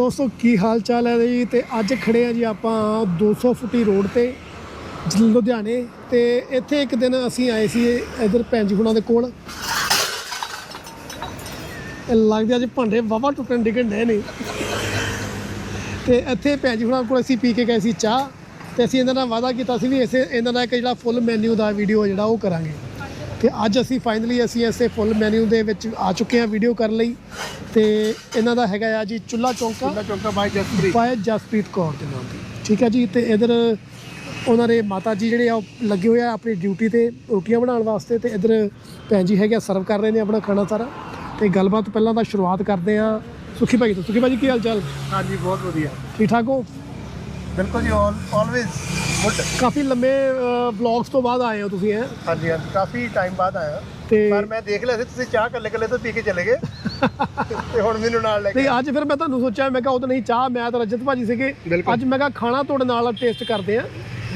ਦੋਸਤੋ, ਕੀ ਹਾਲ ਚਾਲ ਹੈ ਜੀ? ਤੇ ਅੱਜ ਖੜੇ ਆ ਜੀ ਆਪਾਂ 200 ਫੁੱਟੀ ਰੋਡ ਤੇ ਜ- ਲੁਧਿਆਣੇ। ਤੇ ਇੱਥੇ ਇੱਕ ਦਿਨ ਅਸੀਂ ਆਏ ਸੀ ਇਧਰ ਭੈਣ ਜੀ ਹੁਣਾਂ ਦੇ ਕੋਲ। ਇਹ ਲੱਗਦਾ ਅੱਜ ਭਾਂਡੇ ਵਾਵਾ ਟੁੱਟਣ ਡਿੱਗਣ ਡੇ ਨੇ। ਤੇ ਇੱਥੇ ਭੈਣ ਜੀ ਹੁਣਾਂ ਕੋਲ ਅਸੀਂ ਪੀ ਕੇ ਗਏ ਸੀ ਚਾਹ। ਤੇ ਅਸੀਂ ਇਹਨਾਂ ਨਾਲ ਵਾਅਦਾ ਕੀਤਾ ਸੀ ਵੀ ਇਸੇ ਇਹਨਾਂ ਦਾ ਇੱਕ ਜਿਹੜਾ ਫੁੱਲ ਮੈਨੂ ਦਾ ਵੀਡੀਓ ਜਿਹੜਾ ਉਹ ਕਰਾਂਗੇ। ਤੇ ਅੱਜ ਅਸੀਂ ਫਾਈਨਲੀ ਅਸੀਂ ਇਸੇ ਫੁੱਲ ਮੈਨੂ ਦੇ ਵਿੱਚ ਆ ਚੁੱਕੇ ਹਾਂ ਵੀਡੀਓ ਕਰਨ ਲਈ। ਤੇ ਇਹਨਾਂ ਦਾ ਹੈਗਾ ਆ ਜੀ ਚੁੱਲਾ ਚੌਂਕਾ। ਚੁੱਲਾ ਚੌਂਕਾ ਬਾਈ ਜਸਪ੍ਰੀਤ। ਬਾਏ ਜਸਪ੍ਰੀਤ ਕੌਰ ਦੇ ਨਾਮ ਤੇ। ਠੀਕ ਹੈ ਜੀ ਤੇ ਇਧਰ ਉਹਨਾਂ ਦੇ ਮਾਤਾ ਜੀ ਜਿਹੜੇ ਆ ਉਹ ਲੱਗੇ ਹੋਏ ਆ ਆਪਣੀ ਡਿਊਟੀ ਤੇ ਰੋਟੀਆਂ ਬਣਾਉਣ ਵਾਸਤੇ ਤੇ ਇਧਰ ਭੈਣ ਜੀ ਹੈਗੇ ਸਰਵ ਕਰ ਰਹੇ ਨੇ ਆਪਣਾ ਖਾਣਾ ਸਾਰਾ। ਤੇ ਗੱਲਬਾਤ ਪਹਿਲਾਂ ਤਾਂ ਸ਼ੁਰੂਆਤ ਕਰਦੇ ਆ ਸੁਖੀ ਭਾਈ ਤੋਂ। ਸੁਖੀ ਭਾਈ ਕੀ ਹਾਲ ਚਾਲ ਹਾਂਜੀ ਬਹੁਤ ਵਧੀਆ। ਠੀਕ ਠਾਕ ਹੋ? ਬਿਲਕੁਲ ਜੀ ਆਲਵੇਜ਼ ਕਾਫੀ ਲੰਮੇ ਵਲੌਗਸ ਤੋਂ ਬਾਅਦ ਆਏ ਹੋ ਤੁਸੀਂ ਹੈ? ਹਾਂਜੀ ਹਾਂਜੀ ਕਾਫੀ ਟਾਈਮ ਬਾਅਦ ਆਇਆ। ਤੇ ਪਰ ਮੈਂ ਦੇਖ ਲਿਆ ਸੀ ਤੁਸੀਂ ਚਾਹ ਕੱਲੇ ਕੱਲੇ ਤੋਂ ਪੀ ਕੇ ਚਲੇ ਗਏ। ਤੇ ਹੁਣ ਮੈਨੂੰ ਨਾਲ ਲੈ ਕੇ ਅੱਜ ਫਿਰ ਮੈਂ ਤੁਹਾਨੂੰ ਸੋਚਿਆ ਮੈਂ ਕਿਹਾ ਉਹ ਤਾਂ ਨਹੀਂ ਚਾਹ ਮੈਂ ਤਾਂ ਰਜਤ ਭਾਜੀ ਸੀਗੇ। ਅੱਜ ਮੈਂ ਕਿਹਾ ਖਾਣਾ ਤੁਹਾਡੇ ਨਾਲ ਟੇਸਟ ਕਰਦੇ ਆ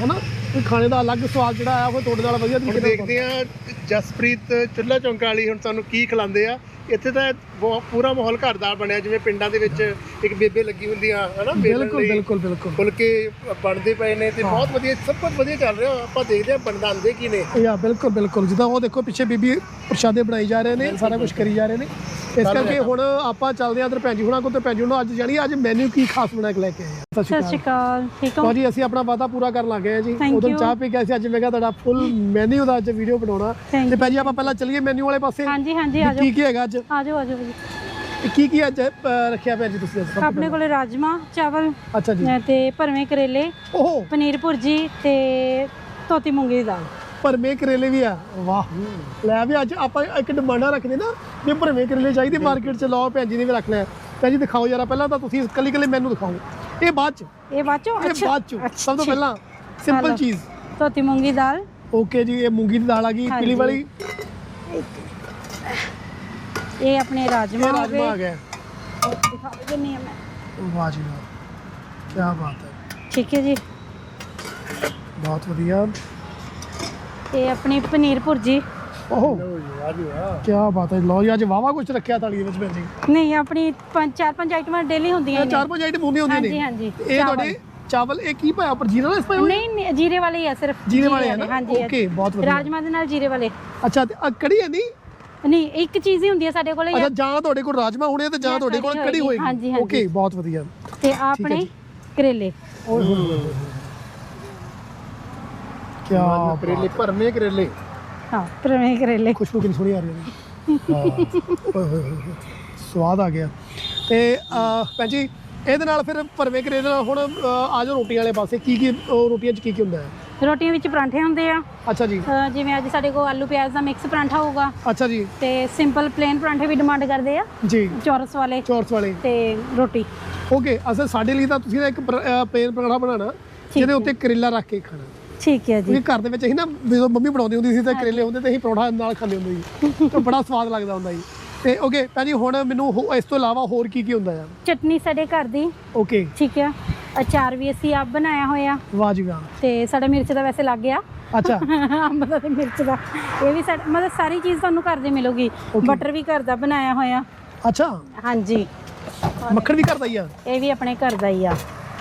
ਹੈਨਾ? ਕੋਈ ਖਾਣੇ ਦਾ ਅਲੱਗ ਸਵਾਦ ਜਿਹੜਾ ਆਇਆ ਉਹ ਤੁਹਾਡੇ ਨਾਲ ਵਧੀਆ ਤਰੀਕੇ ਨਾਲ ਦੇਖਦੇ ਆ ਜਸਪ੍ਰੀਤ ਚੁੱਲਾ ਚੌਂਕਾ ਵਾਲੀ ਹੁਣ ਤੁਹਾਨੂੰ ਕੀ ਖਿਲਾਉਂਦੇ ਆ। ਇੱਥੇ ਤਾਂ ਬਹੁਤ ਪੂਰਾ ਮਾਹੌਲ ਘਰ ਦਾ ਬਣਿਆ ਜਿਵੇਂ ਪਿੰਡਾਂ ਦੇ ਵਿੱਚ ਇੱਕ ਬੇਬੇ ਲੱਗੀ ਹੁੰਦੀਆਂ ਹਨਾ ਵੇਲਣ ਬਿਲਕੁਲ ਲਈ। ਬਿਲਕੁਲ ਬਿਲਕੁਲ। ਫੁਲਕੇ ਬਣਦੇ ਪਏ ਨੇ ਤੇ ਬਹੁਤ ਵਧੀਆ ਸਭ ਕੁਝ ਵਧੀਆ ਚੱਲ ਰਿਹਾ ਆਪਾਂ ਦੇਖਦੇ ਆ ਬਣਦਾਉਂਦੇ ਕੀ ਨੇ। ਯਾ ਬਿਲਕੁਲ ਬਿਲਕੁਲ ਜਿੱਦਾਂ ਉਹ ਦੇਖੋ ਪਿੱਛੇ ਬੀਬੀ ਪ੍ਰਸ਼ਾਦੇ ਬਣਾਈ ਜਾ ਰਹੇ ਨੇ ਸਾਰਾ ਕੁਝ ਕਰੀ ਜਾ ਰਹੇ ਨੇ। ਇਸ ਕਰਕੇ ਹੁਣ ਆਪਾਂ ਚੱਲਦੇ ਆਂ ਇਧਰ ਭੈਣ ਜੀ ਹੁਣਾਂ ਕੋਲ ਤੇ ਭੈਣ ਜੀ ਹੁਣਾਂ ਅੱਜ ਜਾਣੀ ਅੱਜ ਮੈਨੂ ਕੀ ਖਾਸ ਬਣਾ ਕੇ ਲੈ ਕੇ ਆਏ ਆ? ਸਤਿ ਸ਼੍ਰੀ ਅਕਾਲ। ਠੀਕ ਹੋ? ਭਾਜੀ ਅਸੀਂ ਆਪਣਾ ਵਾਦਾ ਪੂਰਾ ਕਰਨ ਲੱਗੇ ਆ ਜੀ। Thank ਉਦੋਂ you. ਚਾਹ ਪੀ ਕੇ ਅਸੀਂ ਅੱਜ ਮੈਂ ਕਿਹਾ ਤੁਹਾਡਾ ਫੁੱਲ ਮੈਨੂ ਦਾ ਅੱਜ ਵੀਡੀਓ ਬਣਾਉਣਾ। Thank ਤੇ ਭਾਜੀ ਆਪਾਂ ਪਹਿਲਾਂ ਚੱਲੀਏ ਮੈਨੂ ਵਾਲੇ ਪਾਸੇ। ਹਾਂਜੀ ਹਾਂਜੀ ਵੀ ਆ ਜਾਓ। ਕੀ ਕੀ ਹੈਗਾ ਅੱਜ? ਆ ਜਾਓ ਆ ਜਾਓ ਜੀ। ਤੇ ਕੀ ਕੀ ਅੱਜ ਰੱਖਿਆ ਭੈਣ ਜੀ ਤੁਸੀਂ ਅੱਜ? ਸਭ ਤੋਂ ਆਪਣੇ ਕੋਲੇ ਰਾਜਮਾ ਚਾਵਲ? ਅੱਛਾ ਜੀ। ਤੇ ਭਰਵੇਂ ਕਰੇਲੇ ਓਹੋ। ਪਨੀਰ ਭੁਰਜੀ ਤੇ ਧੋਤੀ ਮੂੰਗੀ ਦੀ ਦਾਲ। ਭਰਵੇਂ ਕਰੇਲੇ ਵੀ ਆ? ਵਾਹ। ਲੈ ਵੀ ਅੱਜ ਆਪਾਂ ਇੱਕ ਡਿਮਾਂਡਾਂ ਰੱਖਦੇ ਨਾ ਵੀ ਭਰਵੇਂ ਕਰੇਲੇ ਚਾਹੀਦੇ ਮਾਰਕੀਟ 'ਚ। ਲਾਓ ਭੈਣ ਜੀ ਨੇ ਵੀ ਰੱਖ ਲਿਆ ਭੈਣ ਜੀ ਦਿਖਾਓ ਜਰਾ ਪਹਿਲਾਂ ਤਾਂ ਤੁਸੀਂ ਕੱਲੀ ਕੱਲੀ ਮੈਨੂੰ ਦਿਖਾਓ। ਇਹ ਬਾਅਦ 'ਚ। ਇਹ ਬਾਅਦ ਚੋਂ? ਇਹ ਬਾਅਦ 'ਚ। ਸਭ ਤੋਂ। ਪਹਿਲਾਂ ਸਿੰਪਲ। ਚੀਜ਼ ਧੋਤੀ ਮੂੰਗੀ ਦੀ ਦਾਲ। ਓਕੇ ਜੀ ਇਹ ਮੂੰਗੀ ਦੀ ਦਾਲ ਆ ਗਈ ਪੀਲੀ ਹਾਂਜੀ। ਵਾਲੀ। ਇਹ ਆਪਣੇ ਰਾਜਮਾ ਹੋ ਰਾਜਮਾ ਆ ਗਏ। ਗਿਆ ਦਿਖਾ ਦਿੰਨੀ ਆ ਮੈਂ। ਵਾਹ ਜੀ ਵਾਹ। ਕੀ ਬਾਤ ਹੈ। ਠੀਕ ਹੈ ਜੀ। ਬਹੁਤ ਵਧੀਆ। ਇਹ ਆਪਣੀ ਪਨੀਰ ਭੁਰਜੀ। ਓਹੋ। ਲਓ ਜੀ ਆ ਜੀ ਵਾਹ। ਕੀ ਬਾਤ ਹੈ। ਲਓ ਜੀ ਅੱਜ ਵਾਵਾ ਕੁਝ ਰੱਖਿਆ ਥਾਲੀ ਦੇ ਵਿੱਚ ਭੈਣ ਜੀ। ਨਹੀਂ ਆਪਣੀ ਪੰਜ ਚਾਰ ਪੰਜ ਆਈਟਮਾਂ ਡੇਲੀ ਹੁੰਦੀਆਂ ਇਹ ਨੇ। ਚਾਰ ਪੰਜ ਆਈਟਮ ਹੁੰਦੀਆਂ ਹੁੰਦੀਆਂ ਹਾਂਜੀ ਨੇ ਹਾਂਜੀ ਇਹ ਤੁਹਾਡੇ ਚਾਵਲ। ਇਹ ਕੀ ਪਾਇਆ? ਉੱਪਰ ਜੀਰਾ ਰਾਈਸ ਪਾਇਆ ਹੋਇਆ? ਨਹੀਂ ਨਹੀਂ ਜੀਰੇ ਵਾਲੇ ਹੀ ਆ ਸਿਰਫ। ਜੀਰੇ ਵਾਲੇ ਆ ਨੇ, ਨਾ? ਹਾਂਜੀ Okay, ਬਹੁਤ ਵਧੀਆ। ਰਾਜਮਾ ਦੇ ਨਾਲ ਜੀਰੇ ਵਾਲੇ। ਅੱਛਾ ਤੇ ਆਹ ਕੜੀ ਹੈ ਨਹੀਂ ਨਹੀਂ ਇੱਕ ਚੀਜ਼ ਹੀ ਹੁੰਦੀ ਹੈ ਸਾਡੇ ਕੋਲ ਅੱਛਾ ਜਾਂ ਤੁਹਾਡੇ ਕੋਲ ਰਾਜਮਾ ਹੋਣੇ ਤੇ ਜਾਂ ਤੁਹਾਡੇ ਕੋਲ ਕੜੀ ਹੋਏਗੀ। ਹੋਏਗੀ। ਹਾਂਜੀ, ਹਾਂਜੀ। ਓਕੇ ਬਹੁਤ ਵਧੀਆ। ਤੇ ਆਪਣੇ। ਕਰੇਲੇ। ਕੀ ਕਰੇਲੇ ਭਰਵੇਂ ਕਰੇਲੇ। ਹਾਂ ਭਰਵੇਂ ਕਰੇਲੇ। ਖੁਸ਼ਬੂ ਕਿੰਨੀ ਸੋਹਣੀ ਆ ਰਹੀ ਹੈ। ਸਵਾਦ ਆ ਗਿਆ। ਤੇ ਭੈਣ ਜੀ ਇਹਦੇ ਨਾਲ ਫਿਰ ਭਰਵੇਂ ਕਰੇਲੇ ਨਾਲ ਹੁਣ ਅਹ, ਆ ਜਾਓ ਰੋਟੀਆਂ ਵਾਲੇ ਪਾਸੇ। ਕੀ ਕੀ ਰੋਟੀਆਂ 'ਚ ਕੀ ਕੀ ਹੁੰਦਾ ਹੈ? ਰੋਟੀਆਂ ਵਿੱਚ ਪਰਾਂਠੇ ਹੁੰਦੇ ਆ। ਅੱਛਾ ਜੀ। ਅਹ ਜਿਵੇਂ ਅੱਜ ਸਾਡੇ ਕੋਲ ਆਲੂ ਪਿਆਜ਼ ਦਾ ਮਿਕਸ ਪਰਾਂਠਾ ਹੋਊਗਾ। ਅੱਛਾ ਜੀ। ਤੇ ਸਿੰਪਲ ਪਲੇਨ ਪਰਾਂਠੇ ਵੀ ਡਿਮਾਂਡ ਕਰਦੇ ਆ। ਜੀ। ਚੌਰਸ ਵਾਲੇ। ਚੌਰਸ ਵਾਲੇ। ਤੇ ਰੋਟੀ। ਓਕੇ ਅਸਲ ਸਾਡੇ ਲਈ ਤਾਂ ਤੁਸੀਂ ਨਾ ਇੱਕ ਪਲੇਨ ਪਰਾਠਾ ਬਣਾਉਣਾ ਜਿਹਦੇ ਉੱਤੇ ਕਰੇਲਾ ਰੱਖ ਕੇ ਖਾਣਾ। ਠੀਕ ਹੈ ਜੀ। ਕਿਉਂਕਿ ਘਰ ਦੇ ਵਿੱਚ ਅਸੀਂ ਨਾ ਜਦੋਂ ਮੰਮੀ ਬਣਾਉਂਦੀ ਹੁੰਦੀ ਸੀ ਤਾਂ ਕਰੇਲੇ ਹੁੰਦੇ ਤੇ ਅਸੀਂ ਪਰੌਂਠਾ ਨਾਲ ਖਾਂਦੇ ਹੁੰਦੇ ਸੀ। ਤਾਂ ਬੜਾ ਸਵਾਦ ਲੱਗਦਾ ਹੁੰਦਾ ਸੀ। ਤੇ ਓਕੇ ਭੈਣ ਜੀ ਹੁਣ ਮੈਨੂੰ ਹੋ- ਇਸ ਤੋਂ ਇਲਾਵਾ ਹੋਰ ਕੀ ਕੀ ਹੁੰਦਾ ਆ? ਚਟਨੀ ਸਾਡੇ ਘਰ ਦੀ। ਓਕੇ। ਠੀਕ ਆ ਅਚਾਰ ਵੀ ਅਸੀਂ ਆਪ ਬਣਾਇਆ ਹੋਇਆ। ਵਾਹ ਜੀ ਵਾਹ। ਤੇ ਸਾਡਾ ਮਿਰਚ ਦਾ ਵੈਸੇ ਲੱਗ ਗਿਆ। ਅੱਛਾ। ਅੰਬ ਦਾ ਤੇ ਮਿਰਚ ਦਾ। ਇਹ ਵੀ ਸਾਡਾ ਮਤਲਬ ਸਾਰੀ ਚੀਜ਼ ਤੁਹਾਨੂੰ ਘਰ ਦੀ ਮਿਲੂਗੀ. ਬਟਰ ਵੀ ਘਰ ਦਾ ਬਣਾਇਆ ਹੋਇਆ। ਅੱਛਾ। ਹਾਂਜੀ। ਮੱਖਣ ਵੀ ਕਰਦਾ ਹੀ ਆ? ਇਹ ਵੀ ਆਪਣੇ ਘਰ ਦਾ ਹੀ ਆ।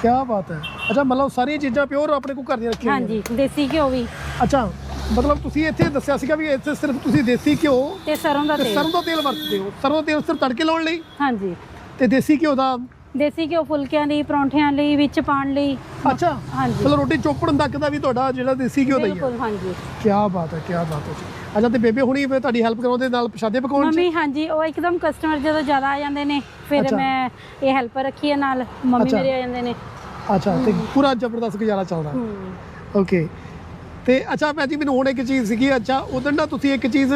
ਕੀ ਬਾਤ ਹੈ। ਅੱਛਾ ਮਤਲਬ ਸਾਰੀਆਂ ਚੀਜ਼ਾਂ ਪਿਓਰ ਆਪਣੇ ਕੋਲ ਘਰ ਦੀਆਂ ਰੱਖੀਆਂ ਹਾਂਜੀ ਦੇਸੀ ਘਿਓ ਵੀ। ਅੱਛਾ ਮਤਲਬ ਤੁਸੀਂ ਇੱਥੇ ਦੱਸਿਆ ਸੀਗਾ ਵੀ ਇੱਥੇ ਸਿਰਫ ਤੁਸੀਂ ਦੇਸੀ ਘਿਓ ਤੇ ਸਰੋਂ ਦਾ ਤੇਲ। ਸਰੋਂ ਦਾ ਤੇਲ ਵਰਤਦੇ ਹੋ। ਸਰੋਂ ਦਾ ਤੇਲ ਸਿਰਫ ਤੜਕੇ ਲਾਉਣ ਲਈ? ਹਾਂਜੀ। ਤੇ ਦੇਸੀ ਘਿਓ ਦਾ ਦੇਸੀ ਘਿਓ ਫੁਲਕਿਆਂ ਲਈ ਪਰੌਂਠਿਆਂ ਲਈ ਵਿੱਚ ਪਾਣ ਲਈ। ਅੱਛਾ। ਹਾਂਜੀ। ਮਤਲਬ ਰੋਟੀ ਚੋਪੜਨ ਤੱਕ ਦਾ ਵੀ ਤੁਹਾਡਾ ਜਿਹੜਾ ਦੇਸੀ ਘਿਓ ਦਾ ਹੀ ਆ। ਬਿਲਕੁਲ ਹਾਂਜੀ। ਕੀ ਬਾਤ ਹੈ ਕੀ ਬਾਤ ਹੈ ਅੱਛਾ ਤੇ ਬੇਬੇ ਹੁਣੀ ਫਿਰ ਤੁਹਾਡੀ ਹੈਲਪ ਕਰਾਉਂਦੇ ਨਾਲ ਪ੍ਰਸ਼ਾਦੇ ਪਕਾਉਣ ਚ? ਮੰਮੀ ਹਾਂਜੀ ਉਹ ਇੱਕਦਮ ਕਸਟਮਰ ਜਦੋਂ ਜ਼ਿਆਦਾ ਆ ਜਾਂਦੇ ਨੇ ਫਿਰ ਅੱਛਾ। ਮੈਂ ਇਹ ਹੈਲਪਰ ਰੱਖੀ ਹੈ ਨਾਲ। ਮੰਮੀ ਅੱਛਾ। ਮੇਰੇ ਆ ਜਾਂਦੇ ਨੇ। ਅੱਛਾ ਤੇ ਪੂਰਾ ਜ਼ਬਰਦਸਤ ਗੁਜ਼ਾਰਾ ਚੱਲਦਾ। ਹੂੰ। ਓਕੇ ਤੇ ਅੱਛਾ ਭੈਣ ਜੀ ਮੈਨੂੰ ਹੁਣ ਇੱਕ ਚੀਜ਼ ਸੀਗੀ ਅੱਛਾ ਉਦੋਂ ਨਾ ਤੁਸੀਂ ਇੱਕ ਚੀਜ਼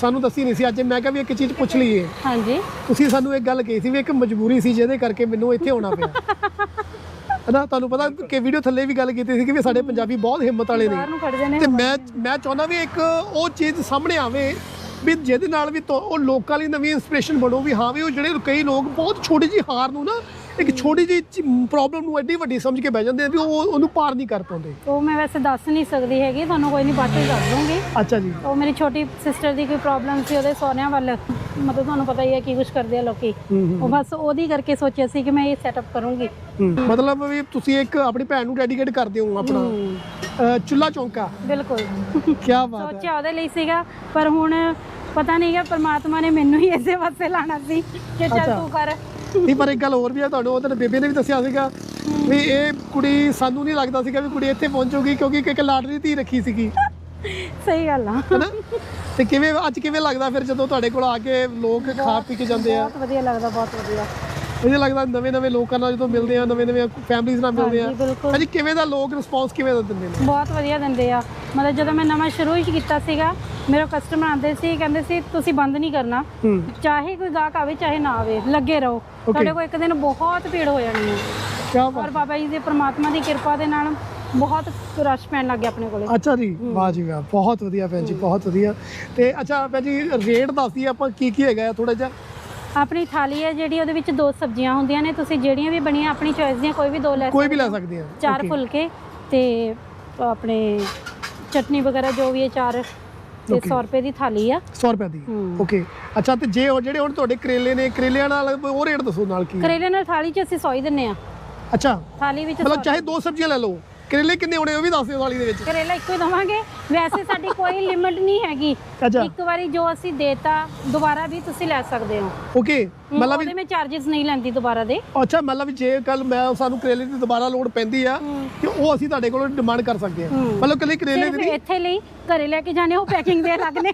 ਸਾਨੂੰ ਦੱਸੀ ਨਹੀਂ ਸੀ ਅੱਜ ਮੈਂ ਕਿਹਾ ਵੀ ਇੱਕ ਚੀਜ਼ ਪੁੱਛ ਲਈਏ। ਹਾਂਜੀ। ਤੁਸੀਂ ਸਾਨੂੰ ਇੱਕ ਗੱਲ ਕਹੀ ਸੀ ਵੀ ਇੱਕ ਮਜਬੂਰੀ ਸੀ ਜਿਹਦੇ ਕਰਕੇ ਮੈਨੂੰ ਇੱਥੇ ਆਉਣਾ ਪਿਆ। ਹਨਾ ਤੁਹਾਨੂੰ ਪਤਾ ਕਿ ਵੀਡੀਓ ਥੱਲੇ ਵੀ ਗੱਲ ਕੀਤੀ ਸੀ ਕਿ ਵੀ ਸਾਡੇ ਪੰਜਾਬੀ ਬਹੁਤ ਹਿੰਮਤ ਵਾਲੇ ਨੇ। ਤੇ ਮੈਂ ਮੈਂ ਚਾਹੁੰਦਾ ਵੀ ਇੱਕ ਉਹ ਚੀਜ਼ ਸਾਹਮਣੇ ਆਵੇ ਵੀ ਜਿਹਦੇ ਨਾਲ ਵੀ ਉਹ ਲੋਕਾਂ ਲਈ ਨਵੀਂ ਇਨਸਪੀਰੇਸ਼ਨ ਬਣੋ ਵੀ ਹਾਂ ਵੀ ਉਹ ਜਿਹੜੇ ਕਈ ਲੋਕ ਬਹੁਤ ਛੋਟੀ ਜੀ ਹਾਰ ਨੂੰ ਨਾ ਇੱਕ ਛੋਟੀ ਜਿਹੀ ਪ੍ਰੋਬਲਮ ਨੂੰ ਐਡੀ ਵੱਡੀ ਸਮਝ ਕੇ ਬਹਿ ਜਾਂਦੇ ਆ ਵੀ ਉਹ ਉਹਨੂੰ ਪਾਰ ਨਹੀਂ ਕਰ ਪਾਉਂਦੇ। ਉਹ ਮੈਂ ਵੈਸੇ ਦੱਸ ਨਹੀਂ ਸਕਦੀ ਹੈਗੀ ਤੁਹਾਨੂੰ ਕੋਈ ਨਹੀਂ ਬਾਅਦ ਚ ਦੱਸ ਦੂੰਗੀ। ਅੱਛਾ ਜੀ। ਉਹ ਮੇਰੀ ਛੋਟੀ ਸਿਸਟਰ ਦੀ ਕੋਈ ਪ੍ਰੋਬਲਮ ਸੀ ਉਹਦੇ ਸਹੁਰਿਆਂ ਵੱਲ। ਮਤਲਬ ਤੁਹਾਨੂੰ ਪਤਾ ਹੀ ਹੈ ਕੀ ਕੁਝ ਕਰਦੇ ਆ ਲੋਕੀ। ਉਹ ਬਸ ਉਹਦੀ ਕਰਕੇ ਸੋਚਿਆ ਸੀ ਕਿ ਮੈਂ ਇਹ ਸੈਟਅਪ ਕਰੂੰਗੀ। ਹੂੰ। ਮਤਲਬ ਵੀ ਤੁਸੀਂ ਇੱਕ ਆਪਣੀ ਭੈਣ ਨੂੰ ਡੈਡੀਕੇਟ ਕਰਦੇ ਹੋ ਆਪਣਾ। ਚੁੱਲ੍ਹਾ ਚੌਂਕਾ। ਬਿਲਕੁਲ। ਕੀ ਬਾਤ ਹੈ। ਸੋਚਿਆ ਉਹਦੇ ਲਈ ਸੀਗਾ ਪਰ ਹੁਣ ਪਤਾ ਨਹੀਂ ਕਿ ਪ੍ਰਮਾਤਮਾ ਨੇ ਮੈਨੂੰ ਹੀ ਇਸੇ ਪਾਸੇ ਲਾਣਾ ਸੀ ਕਿ ਚੱਲ। ਤੂੰ ਕਰ। ਨਹੀਂ ਪਰ ਇੱਕ ਗੱਲ ਹੋਰ ਵੀ ਆ ਤੁਹਾਨੂੰ ਉਹਦੇ ਬੇਬੇ ਨੇ ਵੀ ਦੱਸਿਆ ਸੀਗਾ ਵੀ ਇਹ ਕੁੜੀ ਸਾਨੂੰ ਨਹੀਂ ਲੱਗਦਾ ਸੀਗਾ ਵੀ ਕੁੜੀ ਇੱਥੇ ਪਹੁੰਚੂਗੀ ਕਿਉਂਕਿ ਇੱਕ- ਲਾਟਰੀ ਧੀ ਰੱਖੀ ਸੀਗੀ। ਸਹੀ ਗੱਲ ਆ। ਹੈਨਾ? ਤੇ ਕਿਵੇਂ ਅੱਜ ਕਿਵੇਂ ਲੱਗਦਾ ਫਿਰ ਜਦੋਂ ਤੁਹਾਡੇ ਕੋਲ ਆ ਕੇ ਲੋਕ ਖਾ ਪੀ ਕੇ ਜਾਂਦੇ ਆ? ਬਹੁਤ ਵਧੀਆ ਲੱਗਦਾ ਬਹੁਤ ਵਧੀਆ। ਇਹ ਲੱਗਦਾ ਨਵੇਂ ਨਵੇਂ ਲੋਕਾਂ ਨਾਲ ਜਦੋਂ ਮਿਲਦੇ ਆ ਨਵੇਂ ਨਵੇਂ ਫੈਮਲੀਜ਼ ਨਾਲ ਮਿਲਦੇ ਆ। ਹਾਂਜੀ, ਕਿਵੇਂ ਦਾ ਲੋਕ ਰਿਸਪੌਂਸ ਕਿਵੇਂ ਦਾ ਦਿੰਦੇ ਨੇ? ਬਹੁਤ ਵਧੀਆ ਦਿੰਦੇ ਆ। ਮਤਲਬ ਜਦੋਂ ਮੈਂ ਨਵਾਂ ਸ਼ੁਰੂ ਹੀ ਕੀਤਾ ਸੀਗਾ ਮੇਰੇ ਕਸਟਮਰ ਆਉਂਦੇ ਸੀ ਕਹਿੰਦੇ ਸੀ ਤੁਸੀਂ ਬੰਦ ਨਹੀਂ ਕਰਨਾ। ਚਾਹੇ ਕੋਈ ਗਾਹਕ ਆਵੇ ਚਾਹੇ ਨਾ ਆਵੇ ਲੱਗੇ ਰਹੋ। ਤੁਹਾਡੇ ਕੋਲ ਇੱਕ ਦਿਨ ਬਹੁਤ ਭੀੜ ਹੋ ਜਾਣੀ ਹੈ। ਕੀ ਔਰ ਬਾਬਾ ਜੀ ਦੇ ਪ੍ਰਮਾਤਮਾ ਦੀ ਕਿਰਪਾ ਦੇ ਨਾਲ ਬਹੁਤ ਰਸ਼ ਪੈਣ ਲੱਗ ਗਿਆ ਆਪਣੇ ਕੋਲੇ। ਅੱਛਾ ਜੀ। ਵਾਹ ਜੀ ਵਾਹ। ਬਹੁਤ ਵਧੀਆ ਭੈਣ ਜੀ ਬਹੁਤ ਵਧੀਆ। ਤੇ ਅੱਛਾ ਭੈਣ ਜੀ ਰੇਟ ਦੱਸਦੀ ਆਪਾਂ ਕੀ ਕੀ ਹੈਗਾ ਥੋੜਾ ਜਿਹਾ। ਆਪਣੀ ਥਾਲੀ ਹੈ ਜਿਹੜੀ ਉਹਦੇ ਵਿੱਚ ਦੋ ਸਬਜ਼ੀਆਂ ਹੁੰਦੀਆਂ ਨੇ। ਤੁਸੀਂ ਜਿਹੜੀਆਂ ਵੀ ਬਣੀਆਂ ਆਪਣੀ ਚੋਇਸ ਦੀਆਂ ਕੋਈ ਵੀ ਦੋ ਲੈ ਕੋਈ ਵੀ ਲੈ ਸਕਦੇ। ਸਕਦੇ ਆ। ਚਾਰ. ਫੁਲਕੇ ਤੇ ਆਪਣੇ ਚਟਨੀ ਵਗੈਰਾ ਜੋ ਵੀ ਹੈ ਚਾਰ ਤੇ Okay. 100 ਰੁਪਏ ਦੀ ਥਾਲੀ ਆ 100 ਰੁਪਏ ਦੀ। ਓਕੇ ਅੱਛਾ ਤੇ ਜੇ ਉਹ ਜਿਹੜੇ ਹੁਣ ਤੁਹਾਡੇ ਕਰੇਲੇ ਨੇ ਕਰੇਲਿਆਂ ਨਾਲ ਉਹ ਰੇਟ ਦੱਸੋ ਨਾਲ ਕੀ ਹੈ? ਕਰੇਲੇ ਨਾਲ ਥਾਲੀ 'ਚ ਅਸੀਂ ਸੌ ਹੀ ਦਿੰਨੇ ਆ ਅੱਛਾ ਥਾਲੀ ਵਿੱਚ ਮਤਲਬ ਚਾਹੇ ਦੋ ਸਬਜ਼ੀਆਂ ਲੈ ਲਓ ਕਰੇਲੇ ਕਿੰਨੇ ਹੋਣੇ ਉਹ ਵੀ ਦੱਸ ਦਿਓ ਥਾਲੀ ਦੇ ਵਿੱਚ। ਕਰੇਲਾ ਇੱਕੋ ਹੀ ਦਵਾਂਗੇ। ਵੈਸੇ ਸਾਡੀ ਕੋਈ ਲਿਮਿਟ ਨਹੀਂ ਹੈਗੀ। ਅੱਛਾ। ਇੱਕ ਵਾਰੀ ਜੋ ਅਸੀਂ ਦੇਤਾ ਦੁਬਾਰਾ ਵੀ ਤੁਸੀਂ ਲੈ ਸਕਦੇ ਹੋ। ਓਕੇ ਮਤਲਬ ਉਹਦੇ ਮੈਂ ਚਾਰजेस ਨਹੀਂ ਲੈਂਦੀ ਦੁਬਾਰਾ ਦੇ। ਅੱਛਾ ਮਤਲਬ ਜੇ ਕੱਲ ਮੈਂ ਸਾਨੂੰ ਕਰੇਲੇ ਦੀ ਦੁਬਾਰਾ ਲੋੜ ਪੈਂਦੀ ਆ ਕਿ ਉਹ ਅਸੀਂ ਤੁਹਾਡੇ ਕੋਲੋਂ ਡਿਮਾਂਡ ਕਰ ਸਕਦੇ ਹਾਂ। ਮਤਲਬ ਕੱਲੇ ਕਰੇਲੇ ਸਿਰਫ ਦੀ ਨਹੀਂ ਇੱਥੇ ਲਈ ਘਰੇ ਲੈ ਕੇ ਜਾਣੇ ਉਹ ਪੈਕਿੰਗ ਦੇ ਅਲੱਗ ਨੇ।